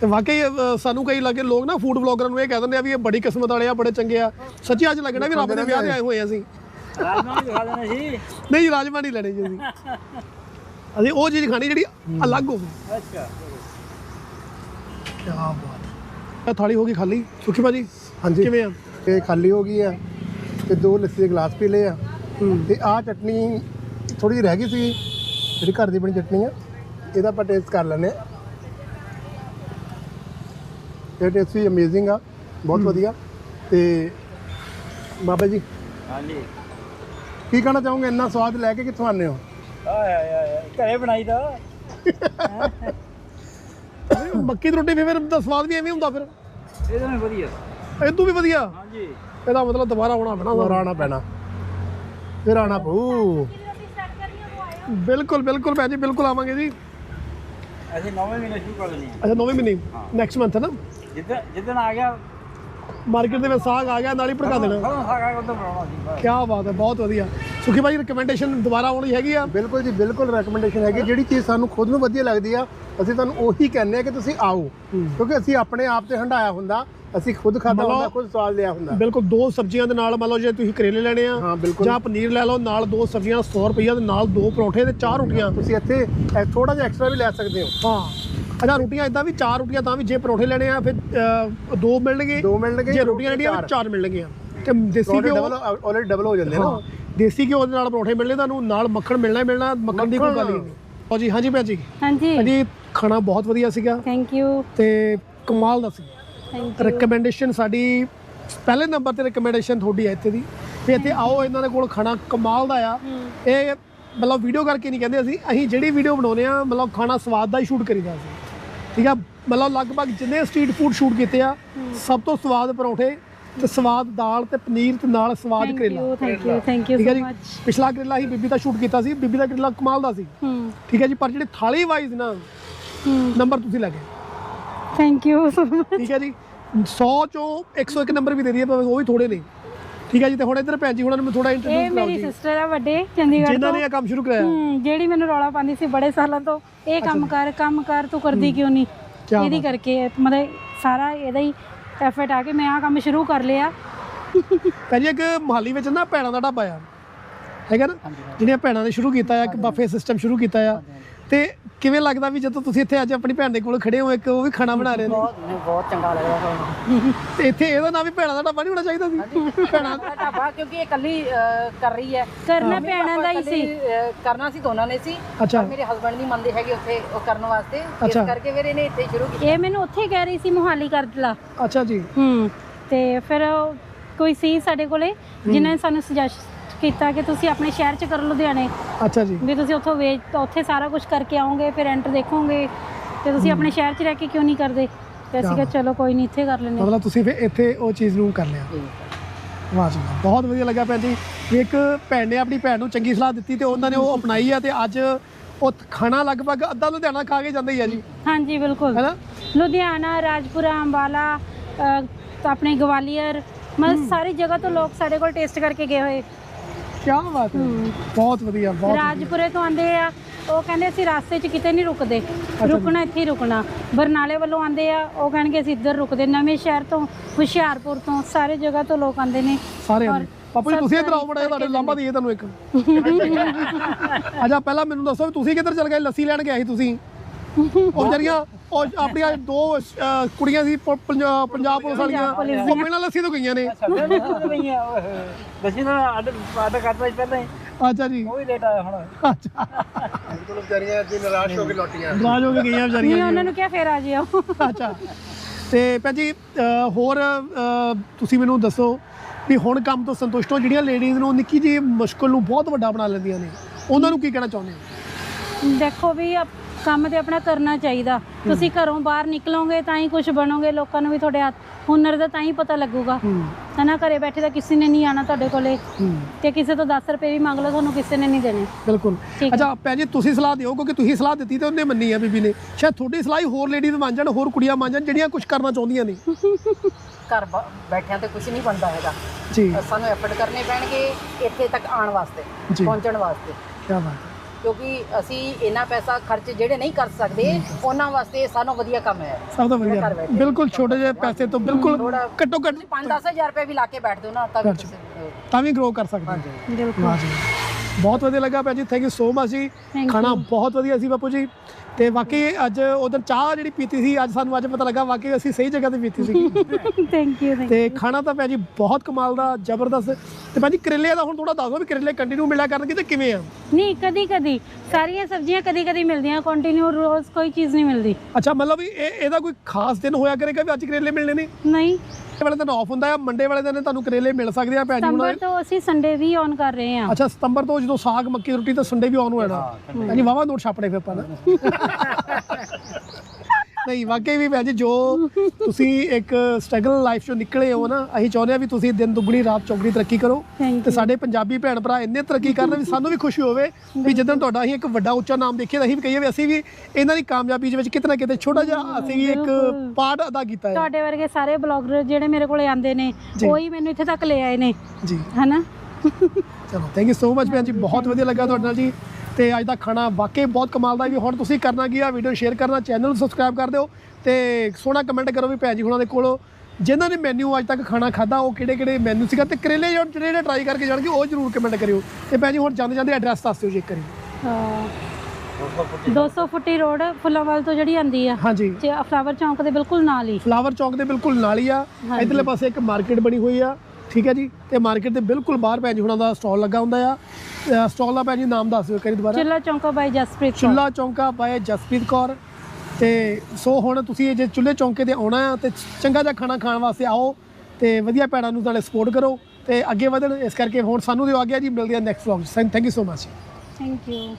ਤੇ ਵਾਕਈ ਅ, ਸਾਨੂੰ ਕਈ ਲੱਗੇ ਲੋਕ ਨਾ ਫੂਡ ਬਲੌਗਰਾਂ ਨੂੰ ਇਹ ਕਹਿ ਦਿੰਦੇ ਆ ਵੀ ਇਹ ਬੜੀ ਕਿਸਮਤ ਵਾਲੇ ਆ ਬੜੇ ਚੰਗੇ ਆ। ਸੱਚੀ ਅੱਜ ਲੱਗਣਾ ਵੀ ਰੱਬ ਦੇ ਵਿਆਹ ਤੇ ਆਏ ਹੋਏ ਆ ਅਸੀਂ। ਰਾਜਮਾ ਵੀ ਖਾ ਦੇਣਾ ਸੀ। ਨਹੀਂ ਰਾਜਮਾ ਨਹੀਂ ਲੈਣੇ ਜੀ ਅਸੀਂ। ਅਸੀਂ ਉਹ ਚੀਜ਼ ਖਾਣੀ ਜਿਹੜੀ ਅਲੱਗ ਹੋਵੇ। ਅੱਛਾ। ਕੀ ਬਾਤ। ਇਹ ਥਾਲੀ ਹੋ ਗਈ ਖਾਲੀ। ਸੁਖੀ ਭਾਜੀ ਹਾਂਜੀ। ਕਿਵੇਂ ਆ? ਇਹ ਖਾਲੀ ਹੋ ਗਈ ਆ। ਤੇ ਦੋ ਲੱਸੀ ਦੇ ਗਲਾਸ ਪੀ ਲਏ ਆ। ਤੇ ਆਹ ਚਟਨੀ ਥੋੜੀ ਜਿਹੀ ਰਹਿ ਗਈ ਸੀ। ਜਿਹੜੀ ਘਰ ਦੀ ਬਣੀ ਚਟਨੀ ਆ। ਇਹਦਾ ਆਪਾਂ ਟੇਸਟ ਕਰ ਲੈਂਦੇ ਆ ਇਹ ਟੇਸਟ ਵੀ ਅਮੇਜ਼ਿੰਗ ਆ ਬਹੁਤ ਵਧੀਆ। ਤੇ ਬਾਬਾ ਜੀ ਹਾਂਜੀ। ਕੀ ਕਹਿਣਾ ਚਾਹੋਗੇ? ਇੰਨਾ ਸਵਾਦ ਲੈ ਕੇ ਕਿੱਥੋਂ ਆਉਂਦੇ ਹੋ? ਆਏ ਆਏ ਆਏ। ਘਰੇ ਬਣਾਈ ਦਾ। ਮੱਕੀ ਦੀ ਰੋਟੀ ਵੀ ਫਿਰ ਦਾ ਸਵਾਦ ਵੀ ਐਵੇਂ ਹੁੰਦਾ ਫਿਰ। ਇਹਦੇ ਨਾਲ ਵਧੀਆ। ਇਹ ਤੋਂ ਵੀ ਵਧੀਆ? ਹਾਂਜੀ। ਇਹਦਾ ਮਤਲਬ ਦੁਬਾਰਾ ਆਉਣਾ ਪੈਣਾ। ਹੋਰ ਆਉਣਾ ਪੈਣਾ। ਫਿਰ ਆਉਣਾ ਪਊ। ਬਿਲਕੁਲ ਬਿਲਕੁਲ ਭੈਣ ਜੀ ਬਿਲਕੁਲ ਆਵਾਂਗੇ ਜੀ। ਅਸੀਂ 9ਵੇਂ ਮਹੀਨੇ ਸ਼ੁਰੂ ਨੈਕਸਟ ਮੰਥ ਨਾ? ਜਿੱਦਾਂ ਜਿੱਦਣ ਆ ਗਿਆ ਮਾਰਕੀਟ ਦੇ ਵਿੱਚ ਸਾਗ ਆ ਗਿਆ ਨਾਲ ਹੀ ਭੜਕਾ ਦੇਣਾ। ਸਾਗ ਆ ਗਿਆ ਉਦੋਂ ਬਣਾਉਣਾ ਸੀ ਕੀ ਬਾਤ ਹੈ ਬਹੁਤ ਵਧੀਆ। ਸੁਖੀ ਭਾਈ ਰეკਮੈਂਡੇਸ਼ਨ ਦੁਬਾਰਾ ਆਉਣੀ ਹੈਗੀ ਆ? ਬਿਲਕੁਲ ਜੀ ਬਿਲਕੁਲ ਰეკਮੈਂਡੇਸ਼ਨ ਹੈਗੀ। ਜਿਹੜੀ ਚੀਜ਼ ਸਾਨੂੰ ਖੁਦ ਨੂੰ ਵਧੀਆ ਲੱਗਦੀ ਆ ਅਸੀਂ ਤੁਹਾਨੂੰ ਉਹੀ ਕਹਿੰਦੇ ਆ ਕਿ ਤੁਸੀਂ ਆਓ। ਕਿਉਂਕਿ ਅਸੀਂ ਆਪਣੇ ਆਪ ਤੇ ਹੰਡਾਇਆ ਹੁੰਦਾ ਅਸੀਂ ਖੁਦ ਮਤਲਬ- ਹੁੰਦਾ ਖੁਦ ਸਵਾਦ ਲਿਆ ਹੁੰਦਾ। ਬਿਲਕੁਲ ਦੋ ਸਬਜ਼ੀਆਂ ਦੇ ਨਾਲ ਮੰਨ ਲਓ ਜੇ ਤੁਸੀਂ ਕਰੇਲੇ ਲੈਣੇ ਆ। ਜਾਂ ਪਨੀਰ ਲੈ ਲਓ ਨਾਲ ਦੋ ਸਬਜ਼ੀਆਂ 100 ਰੁਪਈਆ ਦੇ ਨਾਲ ਦੋ ਪਰੌਂਠੇ ਤੇ ਚਾਰ ਰੋਟੀਆਂ। ਤੁਸੀਂ ਇੱਥੇ ਥੋੜਾ ਜਿਹਾ ਐਕਸਟਰਾ ਵੀ ਲੈ ਸਕਦੇ ਹੋ। ਹਾਂ। ਅੱਛਾ ਰੋਟੀਆਂ ਇਦਾਂ ਵੀ ਚਾਰ ਰੋਟੀਆਂ ਤਾਂ ਵੀ ਜੇ ਪਰੌਂਠੇ ਲੈਣੇ ਆ ਫਿਰ ਦੋ ਮਿਲਣਗੇ। ਦੋ ਮਿਲਣਗੇ ਜੇ ਰੋਟੀਆਂ ਲੈਣੀਆਂ ਫਿਰ ਚਾਰ। ਮਿਲਣਗੀਆਂ। ਤੇ ਦੇਸੀ ਘਿਓ ਡਬਲ ਆਲਰੇਡੀ ਡਬਲ ਹੋ ਜਾਂਦੇ ਨਾ ਦੇਸੀ ਘਿਓ ਦੇ ਨਾਲ ਪਰੌਂਠੇ ਮਿਲਣੇ ਤੁਹਾਨੂੰ ਨਾਲ ਮੱਖਣ ਮਿਲਣਾ ਹੀ ਮਿਲਣਾ ਮੱਖਣ ਦੀ ਕੋਈ ਗੱਲ ਨਹੀਂ ਹੋ ਜੀ ਹਾਂਜੀ ਭੈਣ ਜੀ ਹਾਂਜੀ। ਹਾਂਜੀ ਖਾਣਾ ਬਹੁਤ ਵਧੀਆ ਸੀਗਾ। ਥੈਂਕ ਯੂ ਤੇ ਕਮਾਲ ਦਾ ਸੀ। ਰეკਮੈਂਡੇਸ਼ਨ ਸਾਡੀ ਪਹਿਲੇ ਨੰਬਰ ਤੇ ਰეკਮੈਂਡੇਸ਼ਨ ਤੁਹਾਡੀ ਹੈ ਇੱਥੇ ਦੀ ਵੀ ਇੱਥੇ ਆਓ ਇਹਨਾਂ ਦੇ ਕੋਲ ਖਾਣਾ ਕਮਾਲ ਦਾ ਆ। ਇਹ ਮਤਲਬ ਵੀਡੀਓ ਕਰਕੇ ਨਹੀਂ ਕਹਿੰਦੇ ਅਸੀਂ ਅਸੀਂ ਜਿਹੜੀ ਵੀਡੀਓ ਬਣਾਉਨੇ ਆ ਮਤਲਬ ਖਾਣਾ ਸਵਾਦ ਦਾ ਹੀ ਸ਼ੂਟ ਕਰੀਦਾ ਅਸੀਂ। ਠੀਕ ਆ? ਮਤਲਬ ਲਗਭਗ ਜਿੰਨੇ ਸਟਰੀਟ ਫੂਡ ਸ਼ੂਟ ਕੀਤੇ ਆ ਸਭ ਤੋਂ ਸਵਾਦ ਪਰੌਂਠੇ ਤੇ ਸਵਾਦ ਦਾਲ ਤੇ ਪਨੀਰ ਤੇ ਨਾਲ ਸਵਾਦ ਕਰੇਲਾ। ਠੀਕ ਯੂ ਜੀ? ਪਿਛਲਾ ਕਰੇਲਾ ਹੀ ਬੀਬੀ ਦਾ ਸ਼ੂਟ ਕੀਤਾ ਸੀ ਬੀਬੀ ਦਾ ਕਰੇਲਾ ਕਮਾਲ ਦਾ ਸੀ। ਠੀਕ ਹੈ ਜੀ? ਪਰ ਜਿਹੜੇ ਥਾਲੀ ਵਾਈਜ਼ ਨਾ ਨੰਬਰ ਤੁਸੀਂ ਲੱਗੇ ਥੈਂਕ ਯੂ ਸੋ ਮਚ ਠੀਕ ਹੈ ਜੀ। 100 ਚੋਂ 101 ਨੰਬਰ ਵੀ ਦੇ ਦਈਏ ਭਾਵੇਂ ਉਹ ਵੀ ਥੋੜੇ ਨੇ। ਠੀਕ ਹੈ ਜੀ ਤੇ ਹੁਣ ਇੱਧਰ ਭੈਣ ਜੀ ਹੁਣਾਂ ਨੂੰ ਮੈਂ ਥੋੜਾ ਇਹ ਇੰਟਰੋਡਿਊਸ ਕਰਾਉਂ ਮੇਰੀ ਜੀ ਸਿਸਟਰ ਆ ਵੱਡੇ ਚੰਡੀਗੜ੍ਹ ਜਿਨ੍ਹਾਂ ਨੇ ਇਹ ਕੰਮ ਸ਼ੁਰੂ ਕਰਾਇਆ। ਹੂੰ ਜਿਹੜੀ ਮੈਨੂੰ ਰੌਲਾ ਪਾਉਂਦੀ ਸੀ ਬੜੇ ਸਾਲਾਂ ਤੋਂ ਇਹ ਕੰਮ ਕਰ ਕੰਮ ਕਰ ਤੂੰ ਕਰਦੀ ਕਿਉਂ ਨਹੀਂ? ਕਿਆ ਇਹਦੀ ਬਾਤ। ਕਰਕੇ ਮਤਲਬ ਸਾਰਾ ਇਹਦਾ ਹੀ ਐਫਰਟ ਆ ਕੇ ਮੈਂ ਆ ਕੰਮ ਸ਼ੁਰੂ ਕਰ ਲਿਆ। ਭੈਣ ਜੀ ਇੱਕ ਮਹਾਲੀ ਵਿੱਚ ਨਾ ਭੈਣਾਂ ਦਾ ਢਾਬਾ ਆ। ਹੈਗਾ ਨਾ? ਜਿਹੜੀਆਂ ਭੈਣਾਂ ਨੇ ਸ਼ੁਰੂ ਕੀਤਾ ਆ ਇੱਕ ਬਫੇ ਸਿਸਟਮ ਸ਼ੁਰੂ ਕੀਤਾ ਆ। ਤੇ ਕਿਵੇਂ ਲੱਗਦਾ ਵੀ ਜਦੋਂ ਤੁਸੀਂ ਇੱਥੇ ਅੱਜ ਆਪਣੀ ਭੈਣ ਦੇ ਕੋਲ ਖੜੇ ਹੋ ਇੱਕ ਉਹ ਵੀ ਖਾਣਾ ਬਣਾ ਰਹੇ ਨੇ? ਬਹੁਤ ਨਹੀਂ ਬਹੁਤ ਚੰਗਾ ਲੱਗਦਾ ਸਾਨੂੰ ਤੇ ਇੱਥੇ ਇਹਦਾ ਨਾਮ ਵੀ ਭੈਣਾਂ ਦਾ ਢਾਬਾ ਨਹੀਂ ਹੋਣਾ ਚਾਹੀਦਾ ਸੀ? ਭੈਣਾਂ ਮੇਰਾ ਢਾਬਾ ਕਿਉਂਕਿ ਇਹ ਇਕੱਲੀ ਅਹ, ਕਰ ਰਹੀ ਹੈ। ਕਰਨਾ ਪਾਪਾ ਦਾ ਹੀ ਸੀ। ਅਹ, ਕਰਨਾ ਸੀ ਦੋਨਾਂ ਨੇ ਸੀ। ਅੱਛਾ। ਪਰ ਮੇਰੇ ਹਸਬੰਡ ਨਹੀਂ ਮੰਨਦੇ ਹੈਗੇ ਉੱਥੇ ਉਹ ਕਰਨ ਵਾਸਤੇ। ਇਸ ਅੱਛਾ। ਕਰਕੇ ਫਿਰ ਇਹਨੇ ਇੱਥੇ ਸ਼ੁਰੂ ਕੀਤਾ। ਇਹ ਮੈਨੂੰ ਉੱਥੇ ਕਹਿ ਰਹੀ ਸੀ ਮੁਹਾਲੀ ਕਰ ਲਾ। ਅੱਛਾ ਜੀ। ਹੂੰ ਤੇ ਫਿਰ ਉਹ ਕੋਈ ਸੀ ਸਾਡੇ ਕੋਲੇ ਜਿਨ੍ਹਾਂ ਨੇ ਸਾਨੂੰ ਸੁਜੈਸਟ ਕੀਤਾ ਕਿ ਤੁਸੀਂ ਆਪਣੇ ਸ਼ਹਿਰ 'ਚ ਕਰੋ ਲੁਧਿਆਣੇ। ਅੱਛਾ ਜੀ। ਵੀ ਤੁਸੀਂ ਉੱਥੋਂ ਵੇਚ ਉੱਥੇ ਸਾਰਾ ਕੁਝ ਕਰਕੇ ਆਓਗੇ ਫਿਰ ਐਂਟਰ ਦੇਖੋਗੇ ਤੇ ਤੁਸੀਂ ਆਪਣੇ ਸ਼ਹਿਰ 'ਚ ਰਹਿ ਕੇ ਕਿਉਂ ਨਹੀਂ ਕਰਦੇ? ਤੇ ਅਸੀਂ ਕਿਹਾ ਚਲੋ। ਕੋਈ ਨਹੀਂ ਇੱਥੇ ਕਰ ਲੈਂਦੇ ਹਾਂ। ਮਤਲਬ ਤੁਸੀਂ ਫਿਰ ਇੱਥੇ ਉਹ ਚੀਜ਼ ਨੂੰ ਕਰ ਲਿਆ। ਵਾਹ ਜੀ ਵਾਹ। ਬਹੁਤ ਵਧੀਆ ਲੱਗਾ ਭੈਣ ਜੀ। ਵੀ ਇੱਕ ਭੈਣ ਨੇ ਆਪਣੀ ਭੈਣ ਨੂੰ ਚੰਗੀ ਸਲਾਹ ਦਿੱਤੀ ਤੇ ਉਹਨਾਂ ਨੇ ਉਹ ਅਪਣਾਈ ਆ ਤੇ ਅੱਜ ਉਹ ਖਾਣਾ ਲਗਭਗ ਅੱਧਾ ਲੁਧਿਆਣਾ ਖਾ ਕੇ ਜਾਂਦੇ ਹੀ ਆ ਜੀ। ਹਾਂਜੀ ਬਿਲਕੁਲ। ਹੈਨਾ? ਲੁਧਿਆਣਾ ਰਾਜਪੁਰਾ ਅੰਬਾਲਾ ਅ, ਆਪਣੇ ਗਵਾਲੀਅਰ ਮਤਲਬ ਸਾਰੀ ਜਗ੍ਹਾ ਤੋਂ ਲੋਕ ਸਾਡੇ ਕੋਲ ਟੇਸਟ ਕਰਕੇ ਗਏ ਹੋਏ। ਕੀ ਬਾਤ ਹੈ। ਬਹੁਤ ਵਧੀਆ ਬਹੁਤ ਰਾਜਪੁਰੇ ਤੋਂ ਆਂਦੇ ਆ ਉਹ ਕਹਿੰਦੇ ਅਸੀਂ ਰਾਸਤੇ 'ਚ ਕਿਤੇ ਨਹੀਂ ਰੁਕਦੇ। ਰੁਕਣਾ ਇੱਥੇ ਹੀ ਰੁਕਣਾ। ਬਰਨਾਲੇ ਵੱਲੋਂ ਆਂਦੇ ਆ ਉਹ ਕਹਿਣਗੇ ਅਸੀਂ ਇੱਧਰ ਰੁਕਦੇ। ਨਵੇਂ ਸ਼ਹਿਰ ਤੋਂ ਹੁਸ਼ਿਆਰਪੁਰ ਤੋਂ ਸਾਰੇ ਜਗ੍ਹਾ ਤੋਂ ਲੋਕ ਆਂਦੇ ਨੇ। ਸਾਰੇ। ਪਾਪੂ ਜੀ ਸਭ ਤੁਸੀਂ ਇੱਧਰ ਆਓ ਬੜਾ ਤੁਹਾਡੇ ਲਾਂਭਾ ਦਈਏ ਤੁਹਾਨੂੰ ਇੱਕ। ਅੱਛਾ ਪਹਿਲਾਂ ਮੈਨੂੰ ਦੱਸੋ ਤੁਸੀਂ ਕਿੱਧਰ ਚਲ ਗਏ? ਲੱਸੀ ਲੈਣ ਗਏ ਸੀ ਤੁਸੀਂ? ਉਹ ਜਿਹੜੀਆਂ ਉਹ ਆਪਣੀਆਂ ਦੋ ਅਹ, ਕੁੜੀਆਂ ਸੀ ਪ- ਪੰਜਾ- ਪੰਜਾਬ ਪੁਲਿਸ ਵਾਲੀਆਂ। ਉਹ ਬਿਨਾਂ ਲੱਸੀ ਤੋਂ ਗਈਆਂ ਨੇ। ਸਾਡੇ ਨੂੰ ਨਹੀਂ ਆ ਦਸੀ ਦਾ ਆਰਡਰ ਆਰਡਰ ਕਰਤਾ ਸੀ ਪਹਿਲਾਂ ਹੀ। ਅੱਛਾ ਜੀ। ਉਹ ਵੀ ਲੇਟ ਆਇਆ ਹੁਣ। ਅੱਛਾ। ਬਿਲਕੁਲ ਵਿਚਾਰੀਆਂ ਅੱਜ ਨਿਰਾਸ਼ ਹੋ ਕੇ ਲੌਟੀਆਂ ਰਾਜ ਹੋ ਕੇ ਗਈਆਂ ਨਹੀਂ ਵਿਚਾਰੀਆਂ ਉਹਨਾਂ ਨੂੰ ਕਿਹਾ ਫੇਰ ਆ ਜਿਓ। ਅੱਛਾ। ਤੇ ਭੈਣ ਜੀ ਅਹ, ਹੋਰ ਅਹ, ਤੁਸੀਂ ਮੈਨੂੰ ਦੱਸੋ ਵੀ ਹੁਣ ਕੰਮ ਤੋਂ ਸੰਤੁਸ਼ਟ ਹੋ? ਜਿਹੜੀਆਂ ਲੇਡੀਜ਼ ਨੂੰ ਨਿੱਕੀ ਜਿਹੀ ਮੁਸ਼ਕਲ ਨੂੰ ਬਹੁਤ ਵੱਡਾ ਬਣਾ ਲੈਂਦੀਆਂ ਨੇ। ਉਹਨਾਂ ਨੂੰ ਕੀ ਕਹਿਣਾ ਚਾਹੁੰਦੇ ਹੋ? ਦੇਖੋ ਵੀ ਆਪ- ਕੰਮ ਤੇ ਆਪਣਾ ਕਰਨਾ ਚਾਹੀਦਾ। ਤੁਸੀਂ ਘਰੋਂ ਬਾਹਰ ਨਿਕਲੋਗੇ ਤਾਂ ਹੀ ਕੁਝ ਬਣੋਗੇ ਲੋਕਾਂ ਨੂੰ ਵੀ ਤੁਹਾਡੇ ਹੱਥ ਹੁਨਰ ਦਾ ਤਾਂ ਹੀ ਪਤਾ ਲੱਗੂਗਾ। ਹੂੰ। ਹਨਾ ਘਰੇ ਬੈਠੇ ਤਾਂ ਕਿਸੇ ਨੇ ਨਹੀਂ ਆਣਾ ਤੁਹਾਡੇ ਕੋਲੇ। ਹੂੰ। ਤੇ ਕਿਸੇ ਤੋਂ 10 ਰੁਪਏ ਵੀ ਮੰਗ ਲਓ ਤੁਹਾਨੂੰ ਕਿਸੇ ਨੇ ਨਹੀਂ ਦੇਣੇ। ਬਿਲਕੁਲ। ਠੀਕ ਹੈ। ਅੱਛਾ ਭੈਣ ਜੀ ਤੁਸੀਂ ਸਲਾਹ ਦਿਓ ਕਿਉਂਕਿ ਤੁਸੀਂ ਸਲਾਹ ਦਿੱਤੀ ਤੇ ਉਹਨੇ ਮੰਨੀ ਆ ਬੀਬੀ ਨੇ। ਸ਼ਾਇਦ ਤੁਹਾਡੀ ਸਲਾਹ ਹੀ ਹੋਰ ਲੇਡੀਜ਼ ਮੰਨ ਜਾਣ ਹੋਰ ਕੁੜੀਆਂ ਮੰਨ ਜਾਣ ਜਿਹੜੀਆਂ ਕੁਝ ਕਰਨਾ ਚਾਹੁੰਦੀਆਂ ਨੇ। ਘਰ ਬ- ਬੈਠਿਆਂ ਤੇ ਕੁਝ ਨਹੀਂ ਬਣਦਾ ਹੈਗਾ। ਜੀ। ਸਾਨੂੰ ਐਫਰਟ ਕਰਨੇ ਪੈਣਗੇ ਇੱਥੇ ਤੱਕ ਆਉਣ ਵਾਸਤੇ ਜੀ। ਪਹੁੰਚਣ ਵਾਸਤੇ। ਕੀ ਬਾਤ ਹੈ। ਕਿਉਂਕਿ ਅਸੀਂ ਇੰਨਾ ਪੈਸਾ ਖਰਚ ਜਿਹੜੇ ਨਹੀਂ ਕਰ ਸਕਦੇ ਉਹਨਾਂ ਵਾਸਤੇ ਸਾਨੂੰ ਵਧੀਆ ਕੰਮ ਹੈ। ਸਭ ਤੋਂ ਵਧੀਆ। ਘਰ ਬੈਠੇ। ਬਿਲਕੁਲ ਛੋਟੇ ਜਿਹੇ ਪੈਸੇ ਤੋਂ ਬਿਲਕੁਲ ਥੋੜਾ- ਘੱਟੋ ਘੱਟ 5-10000 ਰੁਪਏ ਵੀ ਲਾ ਕੇ ਬੈਠ ਦਿਓ ਨਾ ਤਾਂ ਵੀ। ਤੁਸੀਂ, ਤਾਂ ਵੀ ਗਰੋ ਕਰ ਸਕਦੇ। ਹਾਂ ਬਿਲਕੁਲ। ਵਾਹ ਜੀ। ਬਹੁਤ ਵਧੀਆ ਲੱਗਾ ਭੈਣ ਜੀ। ਥੈਂਕ ਯੂ ਸੋ ਮਚ ਜੀ। Thank ਖਾਣਾ you. ਬਹੁਤ ਵਧੀਆ ਸੀ ਬਾਪੂ ਜੀ। ਤੇ ਵਾਕਈ ਅੱਜ ਉਧਰ ਚਾਹ ਜਿਹੜੀ ਪੀਤੀ ਸੀ ਅੱਜ ਸਾਨੂੰ ਅੱਜ ਪਤਾ ਲੱਗਾ ਵਾਕਈ ਅਸੀਂ ਸਹੀ ਜਗ੍ਹਾ ਤੇ ਪੀਤੀ ਸੀ ਥੈਂਕ ਯੂ ਥੈਂਕ ਤੇ ਖਾਣਾ ਤਾਂ ਭੈਣ ਜੀ ਬਹੁਤ ਕਮਾਲ ਦਾ ਜ਼ਬਰਦਸਤ। ਤੇ ਭੈਣ ਜੀ ਕਰੇਲੇ ਦਾ ਹੁਣ ਥੋੜਾ ਦੱਸੋ ਵੀ ਕਰੇਲੇ ਕੰਟੀਨਿਊ ਮਿਲਿਆ ਕਰਨਗੇ ਤੇ ਕਿਵੇਂ ਆ? ਨਹੀਂ ਕਦੀ ਕਦੀ ਸਾਰੀਆਂ ਸਬਜ਼ੀਆਂ ਕਦੀ ਕਦੀ ਮਿਲਦੀਆਂ ਕੰਟੀਨਿਊ ਰੋਜ਼ ਕੋਈ ਚੀਜ਼ ਨਹੀਂ ਮਿਲਦੀ। ਅੱਛਾ ਮਤਲਬ ਵੀ ਇਹ ਇਹਦਾ ਕੋਈ ਖਾਸ ਦਿਨ ਹੋਇਆ ਕਰੇਗਾ ਵੀ ਅੱਜ ਕਰੇਲੇ ਮਿਲਣੇ ਨੇ? ਨਹੀਂ। ਇਹ ਵਾਲੇ ਦਿਨ ਆਫ ਹੁੰਦਾ ਆ ਮੰਡੇ ਵਾਲੇ ਦਿਨ ਤੁਹਾਨੂੰ ਕਰੇਲੇ ਮਿਲ ਸਕਦੇ ਆ ਭੈਣ ਜੀ ਸਤੰਬਰ ਹੁਣ ਤੋਂ ਅਸੀਂ ਸੰਡੇ ਵੀ ਔਨ ਕਰ ਰਹੇ ਹਾਂ। ਅੱਛਾ ਸਤੰਬਰ ਤੋਂ ਜਦੋਂ ਸਾਗ ਮੱਕੀ ਦੀ ਰੋਟੀ ਤਾਂ ਸੰਡੇ ਵੀ ਆਨ ਹੋ ਜਾਣਾ। ਭੈਣ ਜੀ ਵਾਵਾ ਨੋਟ ਛਾਪਣੇ ਫਿਰ ਆਪਾਂ ਨਹੀਂ ਵਾਕਈ ਵੀ ਭੈਣ ਜੀ ਜੋ ਤੁਸੀਂ ਇੱਕ ਸਟਰਗਲ ਲਾਈਫ ਚੋਂ ਨਿਕਲੇ ਹੋ ਨਾ ਅਸੀਂ ਚਾਹੁੰਦੇ ਆ ਵੀ ਤੁਸੀਂ ਦਿਨ ਦੁੱਗਣੀ ਰਾਤ ਚੌਗਣੀ ਤਰੱਕੀ ਕਰੋ ਤੇ. ਸਾਡੇ ਪੰਜਾਬੀ ਭੈਣ ਭਰਾ ਇੰਨੇ ਤਰੱਕੀ ਕਰਨ ਵੀ ਸਾਨੂੰ ਵੀ ਖੁਸ਼ੀ ਹੋਵੇ ਵੀ ਜਦੋਂ ਤੁਹਾਡਾ ਅਸੀਂ ਇੱਕ ਵੱਡਾ ਉੱਚਾ ਨਾਮ ਦੇਖੀਏ ਤਾਂ ਅਸੀਂ ਵੀ ਕਹੀਏ ਵੀ ਅਸੀਂ ਵੀ ਇਹਨਾਂ ਦੀ ਕਾਮਯਾਬੀ ਦੇ ਵਿੱਚ ਕਿਤੇ ਨਾ ਕਿਤੇ ਛੋਟਾ ਜਿਹਾ ਅਸੀਂ ਵੀ ਇੱਕ। ਪਾਰਟ ਅਦਾ ਕੀਤਾ ਹੈ। ਤੁਹਾਡੇ ਵਰਗੇ ਸਾਰੇ ਬਲੌਗਰ ਜਿਹੜੇ ਮੇਰੇ ਕੋਲੇ ਆਉਂਦੇ ਨੇ। ਉਹੀ ਮੈਨੂੰ ਇੱਥੇ ਤੱਕ ਲੈ ਆਏ ਨੇ। ਜੀ। ਹਨਾ? ਚਲੋ ਥੈਂਕ ਯੂ ਸੋ ਮਚ ਭੈਣ ਜੀ ਬਹੁਤ ਵਧੀਆ ਲੱਗਾ ਤੁਹਾਡੇ ਨਾਲ ਜੀ। ਤੇ ਅੱਜ ਦਾ ਖਾਣਾ ਵਾਕਈ ਬਹੁਤ ਕਮਾਲ ਦਾ ਵੀ ਹੁਣ ਤੁਸੀਂ ਕਰਨਾ ਕੀ ਆ ਵੀਡੀਓ ਸ਼ੇਅਰ ਕਰਨਾ ਚੈਨਲ ਨੂੰ ਸਬਸਕ੍ਰਾਈਬ ਕਰ ਦਿਓ ਤੇ ਸੋਹਣਾ ਕਮੈਂਟ ਕਰੋ ਵੀ ਭੈਣ ਜੀ ਹੁਣਾਂ ਦੇ ਕੋਲੋਂ ਜਿਨ੍ਹਾਂ ਨੇ ਮੈਨੂ ਅੱਜ ਤੱਕ ਖਾਣਾ ਖਾਦਾ ਉਹ ਕਿਹੜੇ ਕਿਹੜੇ ਮੈਨੂ ਸੀਗਾ ਤੇ ਕਰੇਲੇ ਜਿਹੜੇ ਜਿਹੜੇ ਟਰਾਈ ਕਰਕੇ ਜਾਣਗੇ ਉਹ ਜ਼ਰੂਰ ਕਮੈਂਟ ਕਰਿਓ। ਤੇ ਭੈਣ ਜੀ ਹੁਣ ਜਾਂਦੇ ਜਾਂਦੇ ਐਡਰੈਸ ਦੱਸ ਦਿਓ ਵਾਰੀ। ਹਾਂ। 200 ਫੁੱਟੀ ਰੋਡ ਫੁੱਲਾਂਵਾਲ ਤੋਂ ਜਿਹੜੀ ਆਂਦੀ ਆ। ਹਾਂਜੀ। ਤੇ ਫਲਾਵਰ ਚੌਂਕ ਦੇ ਬਿਲਕੁਲ ਨਾਲ ਹੀ। ਫਲਾਵਰ ਚੌਂਕ ਦੇ ਬਿਲਕੁਲ ਨਾਲ ਹੀ ਆ। ਇਧਰਲੇ ਪਾਸੇ ਇੱਕ ਮਾਰਕੀਟ ਬਣੀ ਹੋਈ ਆ। ਠੀਕ ਹੈ ਜੀ ਤੇ ਮਾਰਕੀਟ ਦੇ ਬਿਲਕੁਲ ਬਾਹਰ ਭੈਣ ਜੀ ਹੁਣਾਂ ਦਾ ਸਟਾਲ ਲੱਗਾ ਹੁੰਦਾ ਆ। ਸਟਾਲ ਦਾ ਭੈਣ ਜੀ ਨਾਮ ਦੱਸ ਦਿਓ ਇੱਕ ਵਾਰੀ ਦੁਬਾਰਾ। ਚੁੱਲਾ ਚੌਂਕਾ ਬਾਈ ਜਸਪ੍ਰੀਤ ਕੌਰ। ਚੁੱਲਾ ਚੌਂਕਾ ਬਾਏ ਜਸਪ੍ਰੀਤ ਕੌਰ। ਤੇ ਸੋ ਹੁਣ ਤੁਸੀਂ ਜੇ ਚੁੱਲੇ ਚੌਂਕੇ ਤੇ ਆਉਣਾ ਹੈ ਤੇ ਚੰਗਾ ਜਿਹਾ ਖਾਣਾ ਖਾਣ ਵਾਸਤੇ ਆਓ ਤੇ ਵਧੀਆ ਭੈਣਾਂ ਨੂੰ ਤੁਹਾਡੇ ਸਪੋਰਟ ਕਰੋ ਤੇ ਅੱਗੇ ਵਧਣ। ਇਸ ਕਰਕੇ ਹੁਣ ਸਾਨੂੰ ਦਿਓ ਆ ਗਿਆ ਜੀ ਮਿਲਦੇ ਆ next vlog thank you so much thank you